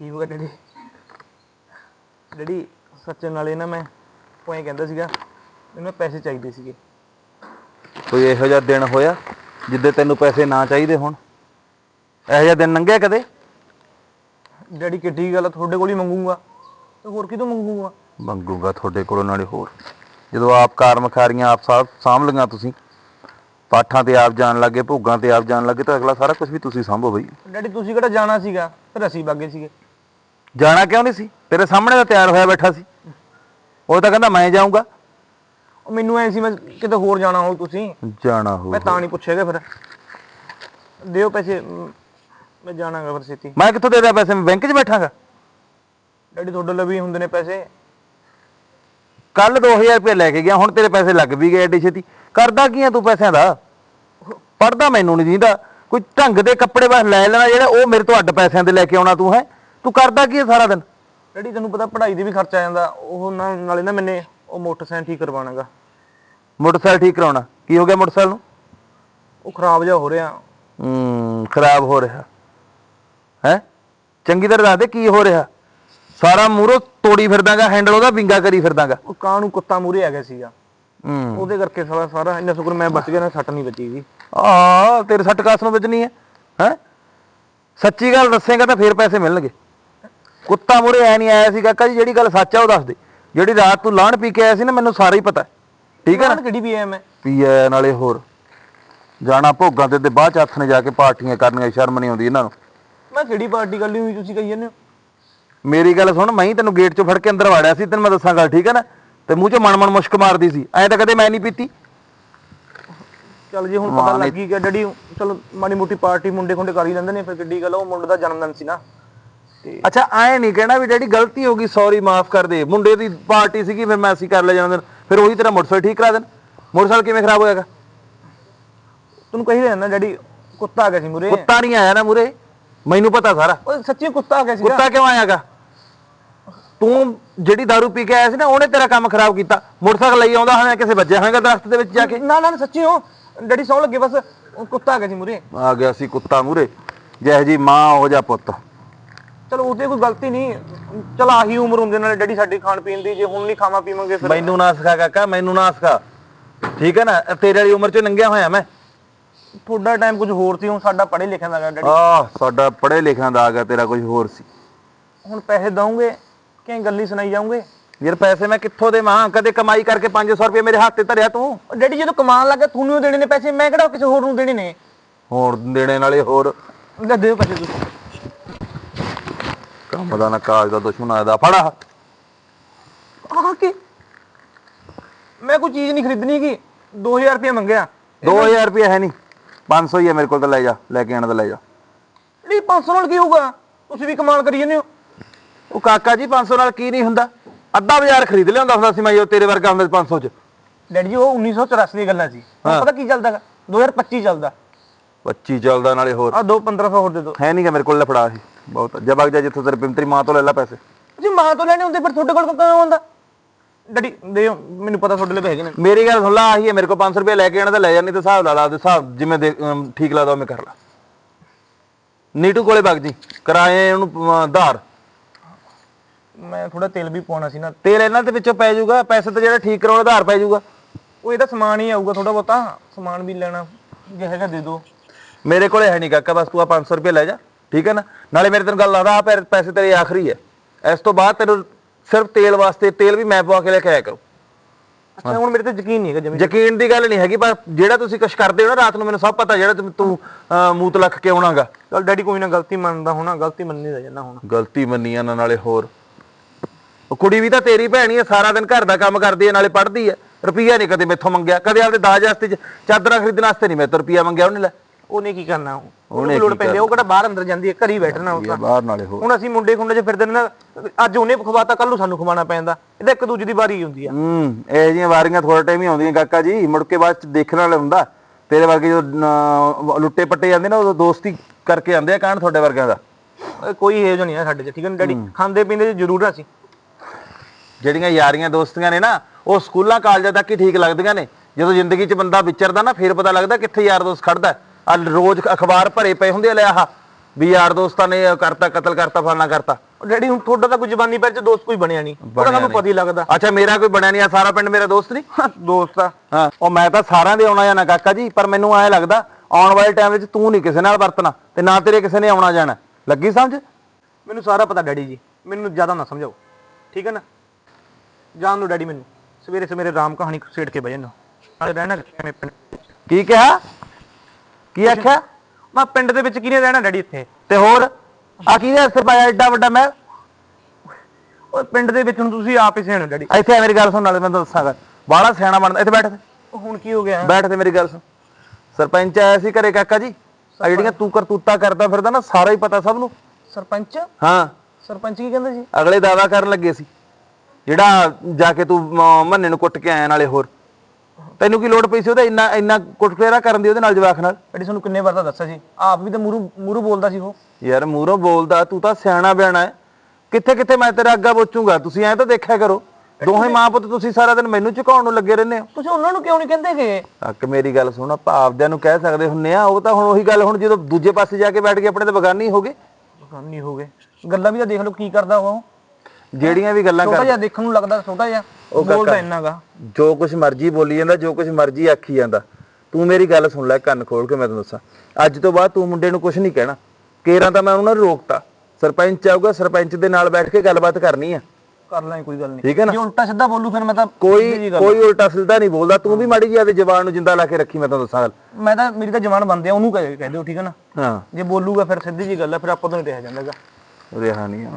ਕੀ ਹੋ ਗਿਆ ਡੈਡੀ? ਡੈਡੀ ਸੱਚਨ ਨਾਲੇ ਨਾ ਮੈਂ ਐਂ ਕਹਿੰਦਾ ਸੀਗਾ ਮੈਨੂੰ ਪੈਸੇ ਚਾਹੀਦੇ ਸੀਗੇ। ਕੋਈ ਇਹੋ ਜਿਹਾ ਦਿਨ ਹੋਇਆ ਜਿੱਦੇ ਤੈਨੂੰ ਪੈਸੇ ਨਾ ਚਾਹੀਦੇ ਹੋਣ? ਇਹੋ ਜਿਹਾ ਦਿਨ ਲੰਘਿਆ ਕਦੇ? ਡੈਡੀ ਕਿੱਡੀ ਗੱਲ ਆ, ਤੁਹਾਡੇ ਕੋਲ ਹੀ ਮੰਗੂਗਾ ਤੇ ਹੋਰ ਕਿਤੋਂ ਮੰਗੂਗਾ? ਮੰਗੂਗਾ ਤੁਹਾਡੇ ਕੋਲੋਂ ਨਾਲੇ ਹੋਰ। ਜਦੋਂ ਆਪ ਕਾਰ ਮਖਾਰੀਆਂ ਆਪ ਸਾਂਭ ਸਾਂਭ ਲਈਆਂ ਤੁਸੀਂ ਪਾਠਾਂ ਤੇ ਆਪ ਜਾਣ ਲੱਗੇ ਭੋਗਾਂ ਤੇ ਆਪ ਜਾਣ ਲੱਗੇ ਤਾਂ ਅਗਲਾ ਸਾਰਾ ਕੁਝ ਵੀ ਤੁਸੀਂ ਸਾਂਭੋ ਬਈ। ਡੈਡੀ ਤੁਸੀਂ ਕਿਹੜਾ ਜਾਣਾ ਸੀਗਾ? ਫਿਰ ਅਸੀਂ ਬਾਗੇ ਸੀਗੇ। ਜਾਣਾ ਕਿਉਂ ਨਹੀਂ ਸੀ? ਤੇਰੇ ਸਾਹਮਣੇ ਤਾਂ ਤਿਆਰ ਹੋਇਆ ਬੈਠਾ ਸੀ। ਉਹ ਤਾਂ ਕਹਿੰਦਾ ਮੈਂ ਜਾਊਂਗਾ। ਉਹ ਮੈਨੂੰ ਐ ਸੀ ਮੈਂ ਕਿਤੇ ਹੋਰ ਜਾਣਾ ਹੋ ਤੁਸੀਂ। ਜਾਣਾ ਹੋ ਮੈਂ ਤਾਂ ਨਹੀਂ ਪੁੱਛਿਆਗਾ ਫਿਰ। ਦਿਓ ਪੈਸੇ ਮ, ਮੈਂ ਜਾਣਾਗਾ ਫਿਰ ਛੇਤੀ। ਮੈਂ ਕਿੱਥੋਂ ਦੇ ਦਿਆਂ ਪੈਸੇ? ਮੈਂ ਬੈਂਕ 'ਚ ਬੈਠਾਂਗਾ। ਡੈਡੀ ਤੁਹਾਡੇ ਲਈ ਵੀ ਹੁੰਦੇ ਨੇ ਪੈਸੇ। ਕੱਲ 2000 ਰੁਪਏ ਲੈ ਕੇ ਗਿਆ ਹੁਣ ਤੇਰੇ ਪੈਸੇ ਲੱਗ ਵੀ ਗਏ ਐਡੀ ਛੇਤੀ। ਕਰਦਾ ਕੀ ਆ ਤੂੰ ਪੈਸਿਆਂ ਦਾ? ਪੜਦਾ ਮੈਨੂੰ ਨਹੀਂ ਦਿੰਦਾ। ਕੋਈ ਢੰਗ ਦੇ ਕੱਪੜੇ ਬਸ ਲੈ ਲੈਣਾ ਜਿਹੜਾ ਉਹ ਮੇਰੇ ਤੋਂ ਅੱਡ ਪੈਸਿਆਂ ਦੇ ਲੈ ਕੇ ਆਉਣਾ ਤੂੰ ਹੈ? ਤੂੰ ਕਰਦਾ ਕੀ ਆ ਸਾਰਾ ਦਿਨ? ਡੈਡੀ ਤੈਨੂੰ ਪਤਾ ਪੜ੍ਹਾਈ ਦੇ ਵੀ ਖਰਚਾ ਆ ਜਾਂਦਾ। ਉਹ ਨਾਲ ਨਾਲੇ ਨਾ ਮੈਨੇ ਉਹ ਮੋਟਰਸਾਈਕਲ ਠੀਕ ਕਰਵਾਉਣਾਗਾ। ਮੋਟਰਸਾਈਕਲ ਠੀਕ ਕਰਾਉਣਾ। ਕੀ ਹੋ ਗਿਆ ਮੋਟਰਸਾਈਕਲ ਨੂੰ? ਉਹ ਖਰਾਬ ਜਿਹਾ ਹੋ ਰਿਹਾ। ਹੂੰ ਖਰਾਬ ਹੋ ਰਿਹਾ। ਹੈ? ਚੰਗੀ ਤਰ੍ਹਾਂ ਦੱਸ ਦੇ ਕੀ ਹੋ ਰਿਹਾ। ਸਾਰਾ ਮੂਰੋ ਤੋੜੀ ਫਿਰਦਾਗਾ ਹੈਂਡਲ ਉਹਦਾ ਵਿੰਗਾ ਕਰੀ ਫਿਰਦਾਗਾ। ਉਹ ਕਾਂ ਨੂੰ ਕੁੱਤਾ ਮੂਰੇ ਆ ਗਿਆ ਸੀਗਾ। ਹੂੰ। ਉਹਦੇ ਕਰਕੇ ਸਾਰਾ ਸਾਰਾ ਇੰਨਾ ਸ਼ੁਕਰ ਮੈਂ ਬਚ ਗਿਆ ਨਾ ਸੱਟ ਨਹੀਂ ਵੱਜੀ ਜੀ। ਆ ਤੇਰੇ ਸੱਟ ਕਾਸ ਨੂੰ ਵੱਜਣੀ ਹੈ। ਹੈ? ਸੱਚੀ ਗੱਲ ਦੱਸੇਗਾ ਤਾਂ ਫੇਰ ਪੈਸੇ ਮਿਲਣਗੇ। ਕੁੱਤਾ ਮੂਰੇ ਐ ਨਹੀਂ ਆਇਆ ਸੀ ਕਾਕਾ ਜੀ ਜਿਹੜੀ ਗੱਲ ਸੱਚ ਆ ਉਹ ਦੱਸ ਦੇ। ਜਿਹੜੀ ਰਾਤ ਤੂੰ ਲਾਣ ਪੀ ਕੇ ਆਇਆ ਸੀ ਨਾ ਮੈਨੂੰ ਸਾਰਾ ਹੀ ਪਤਾ ਹੈ। ਠੀਕ ਹੈ ਨਾ? ਕਿਹੜੀ ਵੀ ਐ ਮੈਂ? ਪੀ ਆਇਆ ਨਾਲੇ ਹੋਰ। ਜਾਣਾ ਭੋਗਾਂ ਤੇ ਤੇ ਬਾਅਦ ਚ ਹੱਥ ਨੇ ਜਾ ਕੇ ਪਾਰਟੀਆਂ ਕਰਨੀਆਂ ਸ਼ਰਮ ਨਹੀਂ ਆਉਂਦੀ ਇਹਨਾਂ ਨੂੰ। ਮੈਂ ਕਿਹੜੀ ਪਾਰਟੀ ਗੱਲ ਨਹੀਂ ਹੋਈ ਤੁਸੀਂ ਕਹੀ ਜਾਂਦੇ ਹੋ? ਮੇਰੀ ਗੱਲ ਸੁਣ ਮੈਂ ਹੀ ਤੈਨੂੰ ਗੇਟ 'ਚੋਂ ਫੜ ਕੇ ਅੰਦਰ ਵਾੜਿਆ ਸੀ ਤੈਨੂੰ ਮੈਂ ਦੱਸਾਂ ਗੱਲ ਠੀਕ ਹੈ ਨਾ? ਤੇ ਮੂੰਹ 'ਚ ਮਣ ਮਣ ਮੁਸ਼ਕ ਮਾਰਦੀ ਸੀ। ਐਂ ਤਾਂ ਕਦੇ ਮੈਂ ਨਹੀਂ ਪੀਤੀ। ਚੱਲ ਜੀ ਹੁਣ ਪਤਾ ਲੱਗ ਗਿਆ ਡੈਡੀ ਚਲੋ ਮਾੜੀ ਮੋਟੀ ਪਾਰਟੀ ਮੁੰਡੇ ਖੁੰਡੇ ਕਰ ਹੀ ਲੈਂਦੇ ਨੇ ਫਿਰ ਕਿੱਡੀ ਗੱਲ ਆ, ਉਹ ਮੁੰਡੇ ਦਾ ਜਨਮ ਦਿਨ ਸੀ ਨਾ। ਅੱਛਾ ਐਂ ਨਹੀਂ ਕਹਿਣਾ ਵੀ ਡੈਡੀ ਗਲਤੀ ਹੋ ਗਈ ਸੌਰੀ ਮਾਫ ਕਰ ਦੇ। ਮੁੰਡੇ ਦੀ ਪਾਰਟੀ ਸੀਗੀ ਫਿਰ ਮੈਂ ਅਸੀਂ ਕਰ ਲਿਆ ਜਨਮ ਦਿਨ ਫਿਰ ਉਹੀ ਤੇਰਾ ਮੋਟਰਸਾਈਕਲ ਠੀਕ ਕਰਾ ਦੇਣ। ਮੋਟਰਸਾਈਕਲ ਕਿਵੇਂ ਖਰਾਬ ਹੋਇਆਗਾ? ਤੈਨੂੰ ਕਹੀ ਰਿਹਾ ਨਾ ਡੈਡੀ ਕੁੱਤਾ ਆ ਗਿਆ ਸੀ ਮੂਰੇ ਕੁੱਤਾ ਨਹੀਂ ਆਇਆ ਨਾ ਮੂਰੇ ਮੈਨੂੰ ਪਤਾ ਸਾਰਾ। ਉਹ ਸੱਚੀ ਕੁੱਤਾ ਆ ਗਿਆ ਸੀਗਾ। ਕੁੱਤਾ ਕਿਉਂ ਆਇਆਗਾ? ਤੂੰ ਜਿਹੜੀ दारू ਪੀ ਕੇ ਆਇਆ ਸੀ ਨਾ ਉਹਨੇ ਤੇਰਾ ਕੰਮ ਖਰਾਬ ਕੀਤਾ। ਮੋਟਰਸਾਈਕਲ ਲਈ ਆਉਂਦਾ ਹੋਣਾ ਕਿਸੇ ਵੱਜਿਆ ਹੋਵੇਗਾ ਦਰਖਤ ਦੇ ਵਿੱਚ ਜਾ ਕੇ। ਨਾ ਨਾ ਸੱਚੀ ਹੋ ਡੈਡੀ ਸੌਣ ਲੱਗੇ ਬਸ ਕੁੱਤਾ ਆ ਗਿਆ ਸੀ ਮੂਰੇ ਆ ਗਿਆ ਸੀ ਕੁੱਤਾ ਮੂਰੇ ਜਿਹੋ ਜੀ ਮਾਂ ਉਹ ਜਾ ਪੁੱਤ। ਚਲੋ ਉਹਦੇ ਕੋਈ ਗਲਤੀ ਨਹੀਂ। ਚਲ ਆਹੀ ਉਮਰ ਹੁੰਦੇ ਨਾਲ ਡੈਡੀ ਸਾਡੀ ਖਾਣ ਪੀਣ ਦੀ ਜੇ ਹੁਣ ਨਹੀਂ ਖਾਵਾਂ ਪੀਵਾਂਗੇ ਫਿਰ। ਮੈਨੂੰ ਨਾ ਸਿਖਾ ਕਾਕਾ ਮੈਨੂੰ ਨਾ ਸਿਖਾ। ਠੀਕ ਹੈ ਨਾ? ਤੇਰੇ ਵਾਲੀ ਉਮਰ 'ਚ ਨੰਗਿਆ ਹੋਇਆ ਮੈਂ। ਤੁਹਾਡਾ ਟਾਈਮ ਕੁਝ ਹੋਰ ਸੀ ਹੁਣ ਸਾਡਾ ਪੜ੍ਹੇ ਲਿਖਿਆ ਦਾ ਡੈਡੀ। ਆ ਸਾਡਾ ਪੜ੍ਹੇ ਲਿਖਿਆਂ ਦਾ ਆ ਗਿਆ ਤੇਰਾ ਕੁਝ ਹੋਰ ਸੀ। ਹੁਣ ਪੈਸੇ ਦਵਾਂਗੇ ਕਿ ਗੱਲੀ ਸੁਣਾਈ ਜਾਓਗੇ ਯਾਰ ਪੈਸੇ ਮੈਂ ਕਿੱਥੋਂ ਦੇਵਾਂ? ਕਦੇ ਕਮਾਈ ਕਰਕੇ 500 ਰੁਪਏ ਮੇਰੇ ਹੱਥ ਤੇ ਧਰਿਆ ਤੂੰ? ਉਹ ਡੈਡੀ ਜਦੋਂ ਕਮਾਉਣ ਲੱਗਾ ਤੁਹਾਨੂੰ ਹੀ ਦੇਣੇ ਨੇ ਪੈਸੇ ਮੈਂ ਕਿਹੜਾ ਕਿਸੇ ਹੋਰ ਨੂੰ ਦੇਣੇ ਨੇ? ਹੋਰ ਦੇਣੇ ਨਾਲੇ ਹੋਰ। ਲੈ ਦਿਓ ਪੈਸੇ ਤੁਸੀਂ। ਕੰਮ ਦਾ ਨਾ ਕਾਜ ਦਾ ਦੁਸ਼ਮਣ ਆਦਾ ਫੜਾ ਆਹ। ਕੀ? ਮੈਂ ਕੋਈ ਚੀਜ਼ ਨਹੀਂ ਖਰੀਦਣੀ ਕੀ? 2000 ਰੁਪਏ ਮੰਗਿਆ। 2000 ਰੁਪਏ ਹੈ ਨਹੀਂ। 500 ਹੀ ਹੈ ਮੇਰੇ ਕੋਲ ਤਾਂ ਲੈ ਜਾ ਲੈ ਕੇ ਆਣਾ ਤਾਂ ਲੈ ਜਾ। ਨਹੀਂ 500 ਨਾਲ ਕੀ ਹੋਊਗਾ? ਤੁਸੀਂ ਵੀ ਕਮਾਲ ਕਰੀ ਜਾਂਦੇ ਹੋ। ਉਹ ਕਾਕਾ ਜੀ 500 ਨਾਲ ਕੀ ਨਹੀਂ ਹੁੰਦਾ? ਅੱਧਾ ਬਾਜ਼ਾਰ ਖਰੀਦ ਲਿਆਉਂਦਾ ਹੁੰਦਾ ਸੀ ਮੈਂ ਜੋ ਤੇਰੇ ਵਰਗਾ ਹੁੰਦਾ 500 ਚ। ਡੈਡੀ ਜੀ ਉਹ 1984 ਦੀਆਂ ਗੱਲਾਂ ਸੀ। ਹੁਣ ਪਤਾ ਕੀ ਚੱਲਦਾ ਗਾ? 2025 ਚੱਲਦਾ। 25 ਚੱਲਦਾ ਨਾਲੇ ਹੋਰ। ਆ ਦੋ 1500 ਹੋਰ ਦੇ ਦਿਓ। ਹੈ ਨਹੀਂਗਾ ਮੇਰੇ ਕੋਲ ਲੈ ਫੜਾ ਸੀ ਬਹੁਤ ਜਬ ਅਗ ਜਾ ਜਿੱਥੋਂ ਤੇਰੇ ਪਿੰਤਰੀ ਮਾਂ ਤੋਂ ਲੈ ਲੈ ਪੈਸੇ। ਤੁਸੀਂ ਮਾਂ ਤੋਂ ਲੈਣੇ ਹੁੰਦੇ ਫਿਰ ਤੁਹਾਡੇ ਕੋਲ ਕਿਉਂ ਆਉਂਦਾ? ਡੈਡੀ ਦੇ ਮੈਨੂੰ ਪਤਾ ਤੁਹਾਡੇ ਲਈ ਹੈਗੇ ਨੇ ਮੇਰੀ ਗੱਲ ਸੁਣ ਲਾ ਆਹੀ ਹੈ ਮੇਰੇ ਕੋਲ 500 ਰੁਪਏ ਲੈ ਕੇ ਆਣਾ ਤਾਂ ਲੈ ਜਾ ਨਹੀਂ ਤਾਂ ਹਿਸਾਬ ਲਾ ਲਾ ਦੇ ਹਿਸਾਬ ਜਿਵੇਂ ਦੇ- ਅਮ, ਠੀਕ ਲੱਗਦਾ ਉਵੇਂ ਕਰ ਲਾ। ਨੀਟੂ ਕੋਲੇ ਵਗ ਜੀ ਕਰਾਏ ਉਹਨੂੰ ਅਮ, ਮੈਂ ਥੋੜਾ ਤੇਲ ਵੀ ਪਾਉਣਾ ਸੀ ਨਾ। ਤੇਲ ਇਹਨਾਂ ਦੇ ਵਿੱਚੋਂ ਪੈ ਜਾਊਗਾ ਪੈਸੇ ਤਾਂ ਜਿਹੜਾ ਠੀਕ ਕਰਾਉਣ ਆਧਾਰ ਪੈ ਜਾਊਗਾ। ਉਹ ਇਹਦਾ ਸਮਾਨ ਹੀ ਆਊਗਾ ਥੋੜਾ ਬਹੁਤਾ ਸਮਾਨ ਵੀ ਲੈਣਾ ਜੇ ਹੈਗਾ ਦੇ ਦਿਓ। ਮੇਰੇ ਕੋਲੇ ਹੈ ਨਹੀਂ ਕਾਕਾ ਬਸ ਤੂੰ ਆ 500 ਰੁਪਏ ਲੈ ਜਾ। ਠੀਕ ਹੈ ਨਾ? ਨਾਲੇ ਮੇਰੇ ਤੈਨੂੰ ਗੱਲ ਲੱਗਦਾ ਆ ਪੈਸੇ ਤੇਰੇ ਆਖਰੀ ਹੈ ਇਸ ਤੋਂ ਬਾਅਦ ਤੈਨੂੰ ਸਿਰਫ ਤੇਲ ਵਾਸਤੇ ਤੇਲ ਵੀ ਮੈਂ ਪਵਾ ਕੇ ਲੈ ਕੇ ਆਇਆ ਕਰੂੰ। ਅੱਛਾ ਹੁਣ ਮੇਰੇ ਤੇ ਯਕੀਨ ਨਹੀਂ ਹੈਗਾ ਜਿਵੇਂ ਯਕੀਨ ਦੀ ਗੱਲ ਨਹੀਂ ਹੈਗੀ ਪਰ ਜਿਹੜਾ ਤੁਸੀਂ ਕੁਛ ਕਰਦੇ ਹੋ ਨਾ ਰਾਤ ਨੂੰ ਮੈਨੂੰ ਸਭ ਪਤਾ ਜਿਹੜਾ ਤੂੰ- ਤੂੰ ਅਹ, ਮੂਤ ਲੱਖ ਕੇ ਆਉਣਾਗਾ। ਚਲ ਡੈਡੀ ਕੋਈ ਨਾ ਗਲਤੀ ਮੰਨਦਾ ਹੋਣਾ ਗਲਤੀ ਮੰਨੀ ਦਾ ਜਾਂਦਾ ਹੁਣ। ਗਲਤੀ ਮੰਨੀ ਆ ਨਾਲੇ ਹੋਰ। ਉਹ ਕੁੜੀ ਵੀ ਤਾਂ ਤੇਰੀ ਭੈਣ ਹੀ ਆ ਸਾਰਾ ਦਿਨ ਘਰ ਦਾ ਕੰਮ ਕਰਦੀ ਹੈ ਨਾਲੇ ਪੜ੍ਹਦੀ ਹੈ ਰੁਪਈਆ ਨਹੀਂ ਕਦੇ ਮੈਥੋਂ ਮੰਗਿਆ ਕਦੇ ਆਪਦੇ ਦਾਜ ਵਾਸਤੇ ਚ- ਚਾਦਰਾਂ ਖਰੀਦਣ ਵਾਸਤੇ ਨਹੀਂ ਮੈਥੋਂ ਰੁਪਈਆ ਮੰਗਿਆ ਉਹਨੇ ਲੈ। ਉਹਨੇ ਕੀ ਕਰਨਾ? ਉਹ? ਉਹਨੇ ਲੋੜ ਪੈਂਦੀ ਉਹ ਕਿਹੜਾ ਬਾਹਰ ਅੰਦਰ ਜਾਂਦੀ ਹੈ ਘਰ ਹੀ ਬੈਠਣਾ ਉਹ ਤਾਂ। ਬਾਹਰ ਨਾਲੇ ਹੋਰ। ਹੁਣ ਅਸੀਂ ਮੁੰਡੇ ਖੁੰਡੇ 'ਚ ਫਿਰਦੇ ਨੇ ਨਾ ਅੱਜ ਉਹਨੇ ਖਵਾਤਾ ਕੱਲ ਨੂੰ ਸਾਨੂੰ ਖਵਾਉਣਾ ਪੈਂਦਾ। ਇਹਦਾ ਇੱਕ ਦੂਜੇ ਦੀ ਵਾਰੀ ਹੁੰਦੀ ਆ। ਹੂੰ ਇਹ ਜਿਹੀਆਂ ਵਾਰੀਆਂ ਥੋੜਾ ਟਾਈਮ ਹੀ ਆਉਂਦੀਆਂ ਕਾਕਾ ਜੀ ਮੁੜ ਕੇ ਬਾਅਦ ਚ ਦੇਖਣ ਵਾਲਾ ਹੁੰਦਾ। ਤੇਰੇ ਵਰਗੇ ਜਦੋਂ ਲੁੱਟੇ ਪੱਟੇ ਜਾਂਦੇ ਨਾ ਉਦੋਂ ਦੋਸਤੀ ਕਰਕੇ ਆਉਂਦੇ ਆ ਕਾਹਨ ਤੁਹਾਡੇ ਵਰਗਿਆਂ ਦਾ? ਕੋਈ ਏਜ ਨਹੀਂ ਆ ਸਾਡੇ 'ਚ ਠੀਕ ਹੈ ਨਾ ਡੈਡੀ? ਖਾਂਦੇ ਪੀਂਦੇ 'ਚ ਜ਼ਰੂਰ ਆ ਅਸੀਂ। ਜਿਹੜੀਆਂ ਯਾਰੀਆਂ ਦੋਸਤੀਆਂ ਨੇ ਨਾ ਉਹ ਸਕੂਲਾਂ ਕਾਲਜਾਂ ਤੱਕ ਹੀ ਠੀਕ ਲੱਗਦੀਆਂ ਨੇ। ਜਦੋਂ ਜ਼ਿੰਦਗੀ 'ਚ ਬੰਦਾ ਵਿਚਰਦਾ ਨਾ ਫਿਰ ਪਤਾ ਲੱਗਦਾ ਕਿੱਥੇ ਯਾਰ ਦੋਸਤ ਖੜਦਾ। ਆ ਰੋਜ਼ ਅਖਬਾਰ ਭਰੇ ਪਏ ਹੁੰਦੇ ਆ ਲੈ ਆਹ ਵੀ ਯਾਰ ਦੋਸਤਾਂ ਨੇ ਕਰਤਾ ਕਤਲ ਕਰਤਾ ਫਲਾਣਾ ਕਰਤਾ। ਡੈਡੀ ਹੁਣ ਤੁਹਾਡਾ ਤਾਂ ਕੋਈ ਜ਼ਬਾਨੀ ਪੈਰ 'ਚ ਦੋਸਤ ਕੋਈ ਬਣਿਆ ਨਹੀਂ। ਉਹਦਾ ਸਾਨੂੰ ਪਤਾ ਹੀ ਲੱਗਦਾ। ਅੱਛਾ ਮੇਰਾ ਕੋਈ ਬਣਿਆ ਨਹੀਂ ਆ ਸਾਰਾ ਪਿੰਡ ਮੇਰਾ ਦੋਸਤ ਨਹੀਂ? ਦੋਸਤ ਆ। ਹਾਂ। ਉਹ ਮੈਂ ਤਾਂ ਸਾਰਿਆਂ ਦੇ ਆਉਣਾ ਜਾਣਾ ਕਾਕਾ ਜੀ ਪਰ ਮੈਨੂੰ ਐਂ ਲੱਗਦਾ ਆਉਣ ਵਾਲੇ ਟਾਈਮ ਵਿੱਚ ਤੂੰ ਨਹੀਂ ਕਿਸੇ ਨਾਲ ਵਰਤਣਾ ਤੇ ਨਾ ਤੇਰੇ ਕਿਸੇ ਨੇ ਆਉਣਾ ਜਾਣਾ। ਲੱਗੀ ਸਮਝ? ਮੈਨੂੰ ਸਾਰਾ ਪਤਾ ਡੈਡੀ ਜੀ। ਮੈਨੂੰ ਜ਼ਿਆਦਾ ਨਾ ਸਮਝਾਓ। ਠੀਕ ਹੈ ਨਾ? ਜਾਣ ਦਿਓ ਡੈਡੀ ਮੈਨੂੰ। ਸਵੇਰੇ ਸਵੇਰੇ ਰਾਮ ਕਹਾਣੀ ਛੇੜ ਕੇ ਬਹਿ ਜਾਣਾ ਨਾਲੇ ਰਹਿਣਾ ਪਿੰਡ ਕੀ ਕਿਹਾ? ਕੀ ਆਖਿਆ? ਮੈਂ ਪਿੰਡ ਦੇ ਵਿੱਚ ਕਿਹਨੇ ਰਹਿਣਾ ਡੈਡੀ ਇੱਥੇ? ਤੇ ਹੋਰ? ਆ ਕਿਹਦੇ ਅਸਰ ਪਾਇਆ ਐਡਾ ਵੱਡਾ ਮਹਿਲ ਓਏ ਪਿੰਡ ਦੇ ਵਿੱਚ ਹੁਣ ਤੁਸੀਂ ਆਪ ਹੀ ਸਿਆਣੇ ਡੈਡੀ। ਇੱਥੇ ਆ ਮੇਰੀ ਗੱਲ ਸੁਣ ਨਾਲੇ ਮੈਂ ਤੈਨੂੰ ਦੱਸਾਂਗਾ। ਬਾਹਲਾ ਸਿਆਣਾ ਬਣਦਾ। ਇੱਥੇ ਬੈਠ। ਤੇ ਹੁਣ ਕੀ ਹੋ ਗਿਆ? ਬੈਠ ਤੇ ਮੇਰੀ ਗੱਲ ਸੁਣ। ਸਰਪੰਚ ਆਇਆ ਸੀ ਘਰੇ ਕਾਕਾ ਜੀ। ਆ ਜਿਹੜੀਆਂ ਤੂੰ ਕਰਤੂਤਾ ਕਰਦਾ ਫਿਰਦਾ ਨਾ ਸਾਰਾ ਹੀ ਪਤਾ ਸਭ ਨੂੰ। ਸਰਪੰਚ? ਹਾਂ। ਸਰਪੰਚ ਕੀ ਕਹਿੰਦਾ ਜੀ ਅਗਲੇ ਦਾਵਾ ਕਰਨ ਲੱਗੇ ਸੀ। ਜਿਹੜਾ ਜਾ ਕੇ ਤੂੰ ਮੰਨੇ ਨੂੰ ਕੁੱਟ ਕੇ ਆਇਆ ਨਾਲੇ ਹੋਰ। ਤੈਨੂੰ ਕੀ ਲੋੜ ਪਈ ਸੀ ਉਹਦਾ ਇੰਨਾ ਇੰਨਾ ਕੁੱਟ ਫੇਰਾ ਕਰਨ ਦੀ ਉਹਦੇ ਨਾਲ ਜਵਾਖ ਨਾਲ? ਡੈਡੀ ਤੁਹਾਨੂੰ ਕਿੰਨੇ ਵਾਰ ਤਾਂ ਦੱਸਿਆ ਸੀ। ਆਪ ਵੀ ਤਾਂ ਮੂਰੂ ਮੂਰੂ ਬੋਲਦਾ ਸੀ ਉਹ। ਯਾਰ ਮੂਹਰੋਂ ਬੋਲਦਾ ਤੂੰ ਤਾਂ ਸਿਆਣਾ ਬਿਆਣਾ ਹੈ। ਕਿੱਥੇ ਕਿੱਥੇ ਮੈਂ ਤੇਰਾ ਅੱਗਾ ਬੋਚੂਗਾ ਤੁਸੀਂ ਐਂ ਤਾਂ ਦੇਖਿਆ ਕਰੋ। ਦੋਹੇ ਮਾਂ ਪੁੱਤ ਤੁਸੀਂ ਸਾਰਾ ਦਿਨ ਮੈਨੂੰ ਝੁਕਾਉਣ ਨੂੰ ਲੱਗੇ ਰਹਿੰਦੇ ਹੋ। ਤੁਸੀਂ ਉਹਨਾਂ ਨੂੰ ਕਿਉਂ ਨਹੀਂ ਕਹਿੰਦੇ ਕਿ ਅੱਕ ਮੇਰੀ ਗੱਲ ਸੁਣ ਆਪਾਂ ਆਪਦਿਆਂ ਨੂੰ ਕਹਿ ਸਕਦੇ ਹੁੰਨੇ ਆ ਉਹ ਤਾਂ ਹੁਣ ਉਹੀ ਗੱਲ ਹੁਣ ਜਦੋਂ ਦੂਜੇ ਪਾਸੇ ਜਾ ਕੇ ਬੈਠ ਕੇ ਆਪਣੇ ਤੇ ਬਗਾਨੀ ਹੋ ਗਏ। ਨਹੀਂ ਹੋ ਗਏ। ਗੱਲਾਂ ਵੀ ਤਾਂ ਦੇਖ ਲਓ ਕੀ ਕਰਦਾ ਉਹ। ਜਿਹੜੀਆਂ ਵੀ ਗੱਲਾਂ ਛੋਟਾ ਕਰ ਜਿਹਾ ਦੇਖਣ ਨੂੰ ਲੱਗਦਾ ਛੋਟਾ ਜਿਹਾ ਉਹ ਕਾਕਾ। ਬੋਲਦਾ ਇੰਨਾਗਾ। ਜੋ ਕੁਝ ਮਰਜ਼ੀ ਬੋਲੀ ਜਾਂਦਾ ਜੋ ਕੁਝ ਮਰਜ਼ੀ ਆਖੀ ਜਾਂਦਾ। ਤੂੰ ਮੇਰੀ ਗੱਲ ਸੁਣ ਲੈ ਕੰਨ ਖੋਲ ਕੇ ਮੈਂ ਤੈਨੂੰ ਦੱਸਾਂ। ਅੱਜ ਤੋਂ ਬਾਅਦ ਤੂੰ ਮੁੰਡੇ ਨੂੰ ਕੁਝ ਨਹੀਂ ਕਹਿਣਾ। ਕੇਰਾਂ ਤਾਂ ਮੈਂ ਉਹਨਾਂ ਨੂੰ ਰੋਕਤਾ। ਸਰਪੰਚ ਆਊਗਾ ਸਰਪੰਚ ਦੇ ਨਾਲ ਬੈਠ ਕੇ ਗੱਲਬਾਤ ਕਰਨੀ ਆ। ਕਰ ਲਾਂ ਕੋਈ ਗੱਲ ਨਹੀਂ। ਠੀਕ ਹੈ ਨਾ? ਜੇ ਉਲਟਾ ਸਿੱਧਾ ਬੋਲੂ ਫਿਰ ਮੈਂ ਤਾਂ ਸਿੱਧੀ ਕੋਈ ਜਿਹੀ ਗੱਲ ਕੋਈ ਉਲਟਾ ਸਿੱਧਾ ਨਹੀਂ ਬੋਲਦਾ। ਤੂੰ ਵੀ ਮਾੜੀ ਜਿਹੀ ਆਦੇ ਜ਼ਬਾਨ ਨੂੰ ਜਿੰਦਾ ਲਾ ਕੇ ਰੱਖੀ ਮੈਂ ਤੈਨੂੰ ਦੱਸਾਂ ਗੱਲ। ਮੈਂ ਤਾਂ ਮੇਰੀ ਤਾਂ ਜਵਾਨ ਬੰਦੇ ਆ ਉਹਨੂੰ ਕਹਿ ਕਹਿ ਦਿਓ ਠੀਕ ਹੈ ਨਾ? ਹਾਂ। ਜੇ ਬੋਲੂਗਾ ਫਿਰ ਸਿੱਧੀ ਜੀ ਗੱਲ ਹੈ ਫਿਰ ਆਪਾਂ ਤੋਂ ਨਹੀਂ ਰਿਹਾ ਜਾਂਦਾਗਾ। ਰਿਹਾ ਨਹੀਂ ਆ।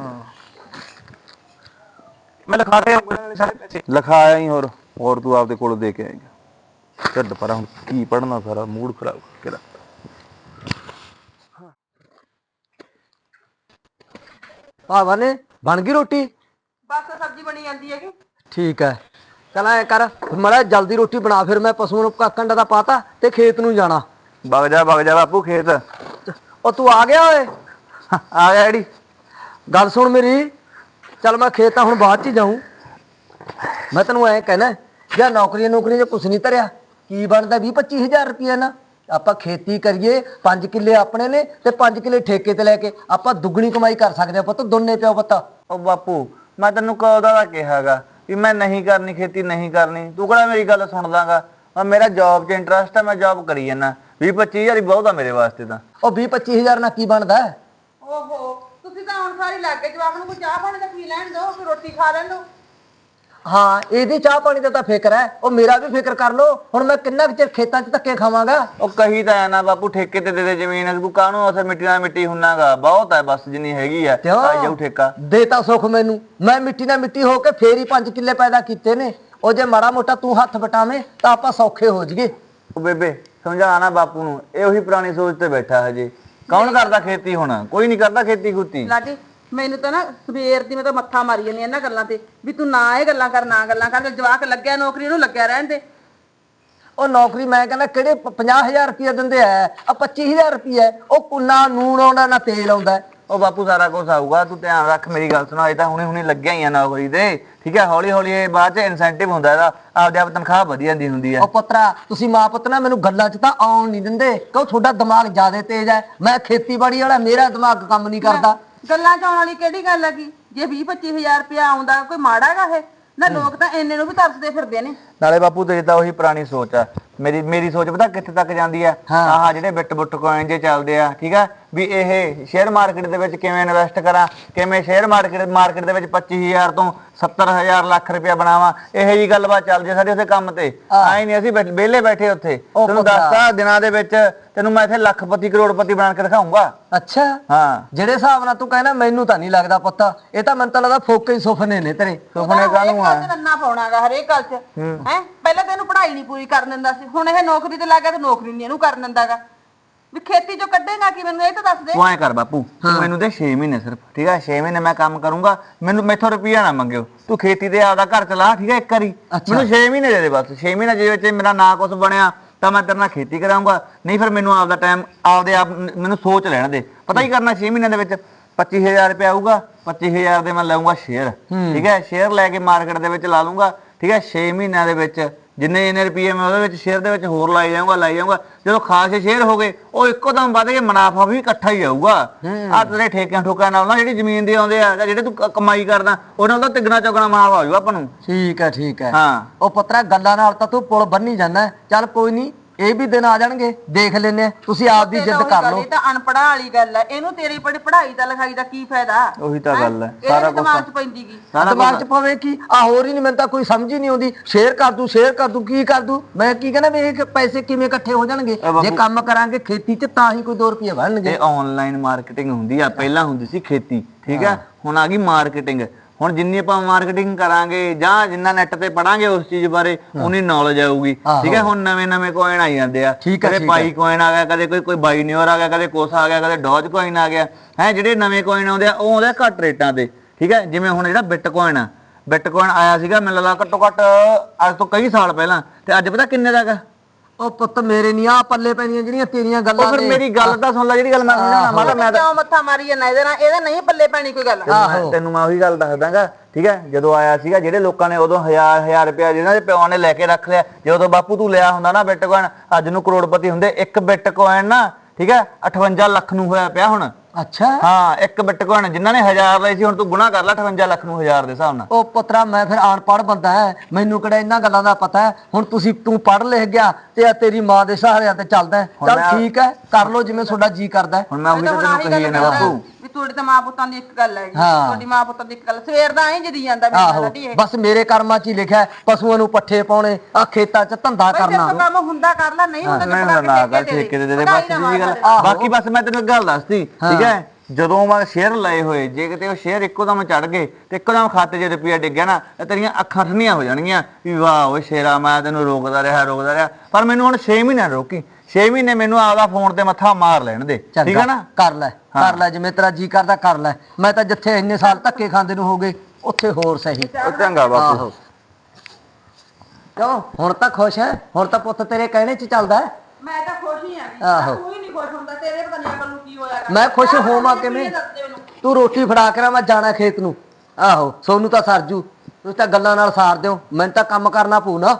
ਮੈਂ ਲਿਖਾ ਕੇ ਆਊਂਗਾ ਨਾਲੇ ਸਾਰੇ ਪੈਸੇ। ਲਿਖਾਇਆ ਹੀ ਹੋਰ ਹੋਰ ਤੂੰ ਆਪਦੇ ਕੋਲੋਂ ਦੇ ਕੇ ਆਏਗਾ ਢਿੱਡ ਪਰ ਹੁਣ ਕੀ ਪੜਨਾ ਸਾਰਾ ਮੂਡ ਖਰਾਬ ਕਿਹੜਾ ਭਾਵਾ ਨੇ ਬਣ ਗਈ ਰੋਟੀ? ਬਸ ਸਬਜ਼ੀ ਬਣੀ ਜਾਂਦੀ ਹੈਗੀ। ਠੀਕ ਹੈ। ਚਲ ਐ ਕਰ ਮੜਾ ਜਲਦੀ ਰੋਟੀ ਬਣਾ ਫਿਰ ਮੈਂ ਪਸ਼ੂਆਂ ਨੂੰ ਕਾਕੰਡਾ ਦਾ ਪਾਤਾ ਤੇ ਖੇਤ ਨੂੰ ਜਾਣਾ। ਵਗ ਜਾ ਵਗ ਜਾ ਬਾਪੂ ਖੇਤ। ਉਹ ਤੂੰ ਆ ਗਿਆ ਓਏ? ਆ ਗਿਆ ਜਿਹੜੀ ਗੱਲ ਸੁਣ ਮੇਰੀ। ਚੱਲ ਮੈਂ ਖੇਤ ਤਾਂ ਹੁਣ ਬਾਅਦ ਚ ਹੀ ਜਾਊਂ। ਮੈਂ ਤੈਨੂੰ ਐ ਕਹਿਣਾ ਜਾਂ ਨੌਕਰੀਆਂ ਨੌਕਰੀਆਂ 'ਚ ਕੁਛ ਨਹੀਂ ਧਰਿਆ ਕੀ ਬਣਦਾ 20 25000 ਰੁਪਏ ਨਾ? ਆਪਾਂ ਖੇਤੀ ਕਰੀਏ 5 ਕਿੱਲੇ ਆਪਣੇ ਨੇ ਤੇ 5 ਕਿੱਲੇ ਠੇਕੇ ਤੇ ਲੈ ਕੇ ਆਪਾਂ ਦੁੱਗਣੀ ਕਮਾਈ ਕਰ ਸਕਦੇ ਆ ਪੁੱਤ ਦੋਨੇ ਪਿਓ ਪੁੱਤ। ਉਹ ਬਾਪੂ ਮੈਂ ਤੈਨੂੰ ਕਦੋਂ ਦਾ ਕਿਹਾਗਾ ਵੀ ਮੈਂ ਨਹੀਂ ਕਰਨੀ ਖੇਤੀ ਨਹੀਂ ਕਰਨੀ। ਤੂੰ ਕਿਹੜਾ ਮੇਰੀ ਗੱਲ ਸੁਣਦਾਗਾ ਆ ਮੇਰਾ ਜੌਬ 'ਚ ਇੰਟਰਸਟ ਹੈ ਮੈਂ ਜੌਬ ਕਰੀ ਜਾਂਦਾ 20 25000 ਹੀ ਬਹੁਤ ਆ ਮੇਰੇ ਵਾਸਤੇ ਤਾਂ। ਉਹ 20 25000 ਨਾਲ ਕੀ ਬਣਦਾ? ਓਹੋ। ਤੁਸੀਂ ਤਾਂ ਹੁਣ ਸਾਰੀ ਲੱਗ ਗਏ ਜਵਾਕ ਨੂੰ ਕੋਈ ਚਾਹ ਪਾਣੀ ਦਾ ਪੀ ਲੈਣ ਦਿਓ ਕੋਈ ਰੋਟੀ ਖਾ ਲੈਣ ਦਿਓ। ਹਾਂ ਇਹਦੀ ਚਾਹ ਪਾਣੀ ਦਾ ਤਾਂ ਫਿਕਰ ਹੈ। ਉਹ ਮੇਰਾ ਵੀ ਫਿਕਰ ਕਰ ਲੋ ਹੁਣ ਮੈਂ ਕਿੰਨਾ ਕੁ ਚਿਰ ਖੇਤਾਂ 'ਚ ਧੱਕੇ ਖਾਵਾਂਗਾ? ਉਹ ਕਹੀ ਤਾਂ ਆ ਨਾ ਬਾਪੂ ਠੇਕੇ ਤੇ ਦੇ ਦੇ ਜ਼ਮੀਨ ਤੂੰ ਕਾਹਨੂੰ ਉਥੇ ਮਿੱਟੀ ਨਾਲ ਮਿੱਟੀ ਹੁੰਨਾਗਾ? ਬਹੁਤ ਹੈ ਬਸ ਜਿੰਨੀ ਹੈਗੀ ਕਿਉਂ? ਆ ਜਾਊ ਠੇਕਾ। ਦੇ ਤਾਂ ਸੁੱਖ ਮੈਨੂੰ। ਮੈਂ ਮਿੱਟੀ ਨਾਲ ਮਿੱਟੀ ਹੋ ਕੇ ਫੇਰ ਹੀ 5 ਕਿੱਲੇ ਪੈਦਾ ਕੀਤੇ ਨੇ। ਉਹ ਜੇ ਮਾੜਾ ਮੋਟਾ ਤੂੰ ਹੱਥ ਵਟਾਵੇਂ ਤਾਂ ਆਪਾਂ ਸੌਖੇ ਹੋ ਜਾਈਏ। ਉਹ ਬੇਬੇ ਸਮਝਾ ਨਾ ਬਾਪੂ ਨੂੰ। ਇਹ ਉਹੀ ਪੁਰਾਣੀ ਸੋਚ ਤੇ ਬੈਠਾ ਹਜੇ। ਕੌਣ ਕਰਦਾ ਖੇਤੀ ਹੁਣ? ਕੋਈ ਨਹੀਂ ਕਰਦਾ ਖੇਤੀ ਖੁੱਤੀ। ਲਾਡੀ ਮੈਨੂੰ ਤਾਂ ਨਾ ਸਵੇਰ ਦੀ ਮੈਂ ਤਾਂ ਮੱਥਾ ਮਾਰੀ ਜਾਂਦੀ ਇਹਨਾਂ ਗੱਲਾਂ ਤੇ ਵੀ ਤੂੰ ਨਾ ਇਹ ਗੱਲਾਂ ਕਰ ਨਾ ਗੱਲਾਂ ਕਰ ਜਵਾਕ ਲੱਗਿਆ ਨੌਕਰੀ ਨੂੰ ਲੱਗਿਆ ਰਹਿਣ ਦੇ। ਉਹ ਨੌਕਰੀ ਮੈਂ ਕਹਿੰਦਾ ਕਿਹੜੇ 50000 ਰੁਪਏ ਦਿੰਦੇ ਆ? ਆ 25000 ਰੁਪਏ ਉਹ ਕੁੰਨਾ ਨੂਣ ਆਉਂਦਾ ਨਾ ਤੇਲ ਆਉਂਦਾ। ਉਹ ਬਾਪੂ ਸਾਰਾ ਕੁਝ ਆਊਗਾ ਤੂੰ ਧਿਆਨ ਰੱਖ ਮੇਰੀ ਗੱਲ ਸੁਣਾ ਇਹ ਤਾਂ ਹੁਣੇ ਹੁਣੇ ਲੱਗਿਆ ਹੀ ਆ ਨੌਕਰੀ ਤੇ ਠੀਕ ਹੈ ਹੌਲੀ ਹੌਲੀ ਇਹ ਬਾਅਦ ਚ ਇਨਸੈਂਟਿਵ ਹੁੰਦਾ ਇਹਦਾ ਆਪਦੇ ਆਪ ਤਨਖਾਹ ਵਧੀ ਜਾਂਦੀ ਹੁੰਦੀ ਆ। ਉਹ ਪੁੱਤਰਾ ਤੁਸੀਂ ਮਾਂ ਪੁੱਤ ਨਾ ਮੈਨੂੰ ਗੱਲਾਂ 'ਚ ਤਾਂ ਆਉਣ ਨਹੀਂ ਦਿੰਦੇ ਕਿਉਂ ਤੁਹਾਡਾ ਦਿਮਾਗ ਜ਼ਿਆਦਾ ਤੇਜ਼ ਹੈ? ਮੈਂ ਖੇਤੀਬਾੜੀ ਵਾਲਾ ਮੇਰਾ ਦਿਮਾਗ ਕੰਮ ਨਹੀਂ ਕਰਦਾ। ਗੱਲਾਂ ਚ ਆਉਣ ਵਾਲੀ ਕਿਹੜੀ ਗੱਲ ਹੈਗੀ? ਜੇ 20 25000 ਰੁਪਇਆ ਆਉਂਦਾ ਕੋਈ ਮਾੜਾ ਹੈਗਾ ਇਹ? ਨਾ ਲੋਕ ਤਾਂ ਇੰਨੇ ਨੂੰ ਵੀ ਤਰਸਦੇ ਫਿਰਦੇ ਨੇ। ਨਾਲੇ ਬਾਪੂ ਤੇਰੀ ਤਾਂ ਉਹੀ ਪੁਰਾਣੀ ਸੋਚ ਆ। ਮੇਰੀ ਮੇਰੀ ਸੋਚ ਪਤਾ ਕਿੱਥੇ ਤੱਕ ਜਾਂਦੀ ਆ? ਆਹ ਜਿਹੜੇ ਬਿੱਟ ਬੁੱਟ ਕੋਇਨ ਜੇ ਚੱਲਦੇ ਆ ਠੀਕ ਆ? ਵੀ ਇਹ ਸ਼ੇਅਰ ਮਾਰਕੀਟ ਦੇ ਵਿੱਚ ਕਿਵੇਂ ਇਨਵੈਸਟ ਕਰਾਂ? ਕਿਵੇਂ ਸ਼ੇਅਰ ਮਾਰਕੀਟ ਮਾਰਕੀਟ ਦੇ ਵਿੱਚ 25000 ਤੋਂ 70000 ਲੱਖ ਰੁਪਇਆ ਬਣਾਵਾਂ। ਇਹੋ ਜੀ ਗੱਲਬਾਤ ਚੱਲਦੀ ਆ ਸਾਡੇ ਉੱਥੇ ਕੰਮ ਤੇ। ਆਈ ਨਹੀਂ ਅਸੀਂ ਬੈਠ- ਵਿਹਲੇ ਬੈਠੇ ਉੱਥੇ। ਤੈਨੂੰ ਦੱਸਤਾ ਦਿਨਾਂ ਦੇ ਵਿੱਚ ਤੈਨੂੰ ਮੈਂ ਇੱਥੇ ਲੱਖਪਤੀ ਕਰੋੜਪਤੀ ਬਣਾ ਕੇ ਦਿਖਾਉਂਗਾ। ਅੱਛਾ। ਹਾਂ। ਜਿਹੜੇ ਹਿਸਾਬ ਨਾਲ ਤੂੰ ਕਹਿੰਦਾ ਮੈਨੂੰ ਤਾਂ ਨਹੀਂ ਲੱਗਦਾ ਪੁੱਤ। ਇਹ ਤਾਂ ਮੈਨੂੰ ਤਾਂ ਲੱਗਦਾ ਫੋਕੇ ਹੀ ਸੁਪਨੇ ਨੇ ਤੇਰੇ। ਸੁਪਨੇ ਕਾਹਨੂੰ ਆ? ਨੰਨਾ ਪਾਉਣਾਗਾ ਹਰੇਕ ਗੱਲ 'ਚ। ਹੈ? ਪਹਿਲਾਂ ਤੈਨੂੰ ਪੜ੍ਹਾਈ ਨਹੀਂ ਪੂਰੀ ਕਰਨ ਦਿੰਦਾ ਸੀ। ਹੁਣ ਇਹ ਨੌਕਰੀ ਤੇ ਲੱਗ ਗਿਆ ਤੇ ਨੌਕਰੀ ਨਹੀਂ ਇਹਨੂੰ ਕਰਨ ਦਿੰਦਾਗਾ। ਵੀ ਖੇਤੀ ਚੋਂ ਕੱਢੇਗਾ ਕੀ ਮੈਨੂੰ ਇਹ ਤਾਂ ਦੱਸ ਦੇ। ਤੂੰ ਐ ਕਰ ਬਾਪੂ ਤੂੰ ਮੈਨੂੰ ਦੇ 6 ਮਹੀਨੇ ਸਿਰਫ ਠੀਕ ਹੈ 6 ਮਹੀਨੇ ਮੈਂ ਕੰਮ ਕਰੂੰਗਾ ਮੈਨੂੰ ਮੈਥੋਂ ਰੁਪਈਆ ਨਾ ਮੰਗਿਓ। ਤੂੰ ਖੇਤੀ ਤੇ ਆਪਦਾ ਘਰ ਚਲਾ ਠੀਕ ਹੈ ਇੱਕ ਵਾਰੀ। ਮੈਨੂੰ 6 ਮਹੀਨੇ ਦੇ ਦੇ ਬਸ 6 ਮਹੀਨੇ ਦੇ ਵਿੱਚ ਮੇਰਾ ਨਾ ਕੁਝ ਬਣਿਆ ਤਾਂ ਮੈਂ ਤੇਰੇ ਨਾਲ ਖੇਤੀ ਕਰਾਂਗਾ ਨਹੀਂ ਫਿਰ ਮੈਨੂੰ ਆਪਦਾ ਟਾਈਮ ਆਪਦੇ ਆਪ ਮੈਨੂੰ ਸੋਚ ਲੈਣ ਦੇ। ਪਤਾ ਹੀ। ਕਰਨਾ 6 ਮਹੀਨਿਆਂ ਦੇ ਵਿੱਚ? 25000 ਰੁਪਏ ਆਊਗਾ 25000 ਦੇ ਮੈਂ ਲਵਾਂਗਾ ਸ਼ੇਅਰ ਠੀਕ ਹੈ ਸ਼ੇਅਰ ਲੈ ਕੇ ਮਾਰਕੀਟ ਦੇ ਵਿੱਚ ਲਾ ਲੂੰਗਾ ਠੀਕ ਹੈ 6 ਮਹੀਨਿਆਂ ਦੇ ਵਿੱਚ ਜਿੰਨੇ ਜਿੰਨੇ ਰੁਪਏ ਮੈਂ ਉਹਦੇ ਵਿੱਚ ਸ਼ੇਅਰ ਦੇ ਵਿੱਚ ਹੋਰ ਲਾਈ ਜਾਊਂਗਾ ਲਾਈ ਜਾਊਂਗਾ। ਜਦੋਂ ਖਾਸੇ ਸ਼ੇਅਰ ਹੋ ਗਏ ਉਹ ਇੱਕੋ ਦਮ ਵਧ ਕੇ ਮੁਨਾਫਾ ਵੀ ਇਕੱਠਾ ਹੀ ਆਊਗਾ। ਆ ਤੇਰੇ ਠੇਕਿਆਂ ਠੋਕਿਆਂ ਨਾਲ ਨਾ ਜਿਹੜੀ ਜ਼ਮੀਨ ਦੇ ਆਉਂਦੇ ਆ ਜਾਂ ਜਿਹੜੇ ਤੂੰ ਕ- ਕਮਾਈ ਕਰਦਾ ਉਹਨਾਂ ਤਾਂ ਤਿੱਗਣਾ ਚੌਗਣਾ ਮੁਨਾਫਾ ਆ ਜਾਊਗਾ ਆਪਾਂ ਨੂੰ। ਠੀਕ ਹੈ ਠੀਕ ਹੈ। ਹਾਂ। ਉਹ ਪੁੱਤਰਾ ਗੱਲਾਂ ਨਾਲ ਤਾਂ ਤੂੰ ਪੁਲ ਬੰਨੀ ਜਾਂਦਾ। ਚੱਲ ਕੋਈ ਨਹੀਂ ਇਹ ਵੀ ਦਿਨ ਆ ਜਾਣਗੇ ਦੇਖ ਲੈਨੇ। ਤੁਸੀਂ ਆਪ ਦੀ ਜਿੱਦ ਕਰ ਲਓ। ਇਹ ਤਾਂ ਅਨਪੜ੍ਹਾਂ ਵਾਲੀ ਗੱਲ ਹੈ। ਇਹਨੂੰ ਤੇਰੀ ਪੜ੍ਹੀ ਪੜ੍ਹਾਈ ਦਾ ਲਿਖਾਈ ਦਾ ਕੀ ਫਾਇਦਾ? ਉਹੀ ਤਾਂ ਗੱਲ ਹੈ। ਸਾਰਾ ਸਾਰਾ ਦਿਮਾਗ ਕੁਝ 'ਚ ਪੈਂਦੀ ਗੀ। ਸਾਰਾ ਦਿਮਾਗ 'ਚ ਪਵੇ ਕੀ ਆ ਹੋਰ ਹੀ ਨਹੀਂ ਮੈਨੂੰ ਤਾਂ ਕੋਈ ਸਮਝ ਹੀ ਨਹੀਂ ਆਉਂਦੀ। ਸ਼ੇਅਰ ਕਰ ਦੂੰ ਸ਼ੇਅਰ ਕਰ ਦੂੰ ਕੀ ਕਰ ਦੂੰ? ਮੈਂ ਕੀ ਕਹਿੰਦਾ ਵੀ ਇਹ ਪੈਸੇ ਕਿਵੇਂ ਇਕੱਠੇ ਹੋ ਜਾਣਗੇ? ਜੇ ਕੰਮ ਕਰਾਂਗੇ ਖੇਤੀ 'ਚ ਤਾਂ ਹੀ ਕੋਈ 2 ਰੁਪਏ ਬਣਨਗੇ। ਇਹ ਆਨਲਾਈਨ ਮਾਰਕੀਟਿੰਗ ਹੁੰਦੀ ਆ। ਪਹਿਲਾਂ ਹੁੰਦੀ ਸੀ ਖੇਤੀ ਠੀਕ ਆ ਹੁਣ ਆ ਗਈ ਮਾਰਕੀਟਿੰਗ ਹੁਣ ਜਿੰਨੀ ਆਪਾਂ ਮਾਰਕੀਟਿੰਗ ਕਰਾਂਗੇ ਜਾਂ ਜਿੰਨਾ ਨੈਟ ਤੇ ਪੜਾਂਗੇ ਉਸ ਚੀਜ਼ ਬਾਰੇ ਉਨੀ ਨੌਲੇਜ ਆਊਗੀ। ਠੀਕ ਹੈ? ਹੁਣ ਨਵੇਂ ਨਵੇਂ ਕੋਇਨ ਆਈ ਜਾਂਦੇ ਆ। ਕਦੇ ਪਾਈ ਕੋਇਨ ਆ ਗਿਆ ਕਦੇ ਕੋਈ ਕੋਈ ਬਾਈ ਨਿਓਰ ਆ ਗਿਆ ਕਦੇ ਕੋਸ ਆ ਗਿਆ ਕਦੇ ਡੌਜ ਕੋਇਨ ਆ ਗਿਆ। ਹੈ ਜਿਹੜੇ ਨਵੇਂ ਕੋਇਨ ਆਉਂਦੇ ਆ ਉਹ ਆਉਂਦੇ ਘੱਟ ਰੇਟਾਂ ਤੇ ਠੀਕ ਹੈ? ਜਿਵੇਂ ਹੁਣ ਜਿਹੜਾ ਬਿਟਕੋਇਨ ਆ। ਬਿਟਕੋਇਨ ਆਇਆ ਸੀਗਾ ਮੈਨੂੰ ਲੱਗਦਾ ਘੱਟੋ ਘੱਟ ਅੱਜ ਤੋਂ ਕਈ ਸਾਲ ਪਹਿਲਾਂ। ਤੇ ਅੱਜ ਪਤਾ ਕਿੰਨੇ ਦਾ ਹੈਗਾ ਉਹ ਪੁੱਤ ਮੇਰੇ ਨਹੀਂ ਆ ਪੱਲੇ ਪੈਣੀਆਂ ਜਿਹੜੀਆਂ ਤੇਰੀਆਂ ਉਹ ਗੱਲਾਂ ਫਿਰ ਨੇ। ਮੇਰੀ ਗੱਲ ਤਾਂ ਸੁਣ ਲੈ ਜਿਹੜੀ ਗੱਲ ਮੈਂ ਸਮਝਾਉਣਾ ਮੈਂ ਤਾਂ ਮੈਂ ਤਾਂ ਕਿਉਂ ਮੱਥਾ ਮਾਰੀ ਜਾਂਦਾ ਇਹਦੇ ਨਾਲ ਇਹਦਾ ਨਹੀਂ ਪੱਲੇ ਪੈਣੀ ਕੋਈ ਗੱਲ। ਮੈਂ- ਤੈਨੂੰ ਮੈਂ ਉਹੀ ਗੱਲ ਦੱਸਦਾਗਾ ਠੀਕ ਹੈ? ਜਦੋਂ ਆਇਆ ਸੀਗਾ ਜਿਹੜੇ ਲੋਕਾਂ ਨੇ ਉਦੋਂ ਹਜ਼ਾਰ ਹਜ਼ਾਰ ਰੁਪਇਆ ਜਿਹਨਾਂ ਦੇ ਪਿਓ ਨੇ ਲੈ ਕੇ ਰੱਖ ਲਿਆ ਜਦੋਂ ਬਾਪੂ ਤੂੰ ਲਿਆ ਹੁੰਦਾ ਨਾ ਬਿਟਕੋਇਨ ਅੱਜ ਨੂੰ ਕਰੋੜਪਤੀ ਹੁੰਦੇ ਇੱਕ ਬਿਟਕੋਇਨ ਨਾ ਠੀਕ ਹੈ? 58 ਲੱਖ ਨੂੰ ਹੋਇਆ ਪਿਆ ਹੁਣ। ਅੱਛਾ। ਹਾਂ ਇੱਕ ਬਿਟਕੋਇਨ ਜਿਨ੍ਹਾਂ ਨੇ ਹਜ਼ਾਰ ਲਈ ਸੀ ਹੁਣ ਤੂੰ ਗੁਣਾ ਕਰ ਲੈ 58 ਲੱਖ ਨੂੰ ਹਜ਼ਾਰ ਦੇ ਹਿਸਾਬ ਨਾਲ। ਉਹ ਪੁੱਤਰਾ ਮੈਂ ਫਿਰ ਅਨਪੜ੍ਹ ਬੰਦਾ ਹੈ ਮੈਨੂੰ ਕਿਹੜਾ ਇਹਨਾਂ ਗੱਲਾਂ ਦਾ ਪਤਾ ਹੈ ਹੁਣ ਤੁਸੀਂ ਤੂੰ ਪੜ੍ਹ ਲਿਖ ਗਿਆ ਤੇ ਆ ਤੇਰੀ ਮਾਂ ਦੇ ਸਹਾਰਿਆਂ ਤੇ ਚੱਲਦਾ ਹੈ। ਚੱਲ ਠੀਕ ਹੈ ਕਰ ਲੋ ਜਿਵੇਂ ਤੁਹਾਡਾ ਜੀ ਕਰਦਾ ਹੈ। ਹੁਣ ਮੈਂ ਉਹੀ ਤਾਂ ਤੈਨੂੰ ਕਹੀ ਜਾਂਦਾ ਬਾਪੂ। ਵੀ ਤੁਹਾਡੇ ਤਾਂ ਮਾਂ ਪੁੱਤਾਂ ਦੀ ਇੱਕ ਗੱਲ ਹੈਗੀ। ਹਾਂ। ਤੁਹਾਡੀ ਮਾਂ ਪੁੱਤਾਂ ਦੀ ਇੱਕ ਗੱਲ। ਸਵੇਰ ਦਾ ਐਂ ਜਦੀ ਜਾਂਦਾ ਮੇਰੇ ਆਹੋ ਨਾਲ ਢੀਏ ਬਸ ਮੇਰੇ ਕਰਮਾਂ 'ਚ ਹੀ ਲਿਖਿਆ ਹੈ, ਪਸ਼ੂਆਂ ਨੂੰ ਪੱਠੇ ਪਾਉਣੇ ਆ ਖੇਤਾਂ 'ਚ ਧੰਦਾ ਬਈ ਕਰਨਾ। ਤੋਂ ਕੰਮ ਹੁੰਦਾ ਕਰ ਲੈ ਨਹੀਂ ਹੁੰਦਾ ਤਾਂ ਹੁੰਦਾ ਨਾ ਗੱਲ ਠੇਕੇ ਦੇ ਦੇ ਦੇ ਬਸ ਜੀ ਗੱਲ ਬਾਕੀ ਬਸ ਮੈਂ ਤੈਨੂੰ ਇੱਕ ਗੱਲ ਦੱਸਦੀ ਠੀਕ ਹੈ? ਜਦੋਂ ਮੈਂ ਸ਼ੇਅਰ ਲਏ ਹੋਏ ਜੇ ਕਿਤੇ ਉਹ ਸ਼ੇਅਰ ਇੱਕੋ ਦਮ ਚੜ ਗਏ ਤੇ ਇੱਕੋ ਦਮ ਖਾਤੇ 'ਚ ਰੁਪਿਆ ਡਿੱਗ ਗਿਆ ਨਾ ਤਾਂ ਤੇਰੀਆਂ ਅੱਖਾਂ ਠੰਡੀਆਂ ਹੋ ਜਾਣਗੀਆਂ। ਵੀ ਵਾਹ ਓਏ ਸ਼ੇਰਾ ਮੈਂ ਤੈਨੂੰ ਰੋਕਦਾ ਰਿਹਾ ਰੋਕਦਾ ਰਿਹਾ। ਪਰ ਮੈਨੂੰ ਹੁਣ 6 ਮਹੀਨੇ ਰੋਕੀ। 6 ਮਹੀਨੇ ਮੈਨੂੰ ਆਪਦਾ ਫੋਨ ਤੇ ਮੱਥਾ ਮਾਰ ਲੈਣ ਦੇ। ਠੀਕ ਹੈ ਨਾ? ਕਰ ਲੈ ਕਰ ਲੈ ਜਿਵੇਂ ਤੇਰਾ ਜੀ ਕਰਦਾ ਕਰ ਲੈ। ਮੈਂ ਤਾਂ ਜਿੱਥੇ ਇੰਨੇ ਸਾਲ ਧੱਕੇ ਖਾਂਦੇ ਨੂੰ ਹੋ ਗਏ ਉੱਥੇ ਹੋਰ ਸਹੀ। ਚੰਗਾ ਬਾਪੂ। ਕਿਉਂ? ਹੁਣ ਤਾਂ ਖੁਸ਼ ਹੈ। ਹੁਣ ਤਾਂ ਪੁੱਤ ਤੇਰੇ ਕਹਿਣੇ 'ਚ ਚੱਲਦਾ ਹੈ। ਮੈਂ ਤਾਂ ਖੁਸ਼ ਹੀ ਆਂ ਆਹੋ। ਕੋਈ ਨਹੀਂ ਖੁਸ਼ ਹੁੰਦਾ ਤੇਰੇ ਪਤਾ ਨਹੀਂ ਅਕਲ ਨੂੰ ਕੀ ਹੋਇਆ ਮੈਂ ਖੁਸ਼ ਹੋਵਾਂ ਕਿਵੇਂ? ਤੂੰ ਰੋਟੀ ਫੜਾ ਕੇ ਨਾ ਮੈਂ ਜਾਣਾ ਖੇਤ ਨੂੰ। ਆਹੋ ਸੋਨੂੰ ਤਾਂ ਸਰਜੂ ਤੁਸੀਂ ਤਾਂ ਗੱਲਾਂ ਨਾਲ ਸਾਰ ਦਿਓ ਮੈਨੂੰ ਤਾਂ ਕੰਮ ਕਰਨਾ ਪਊ ਨਾ।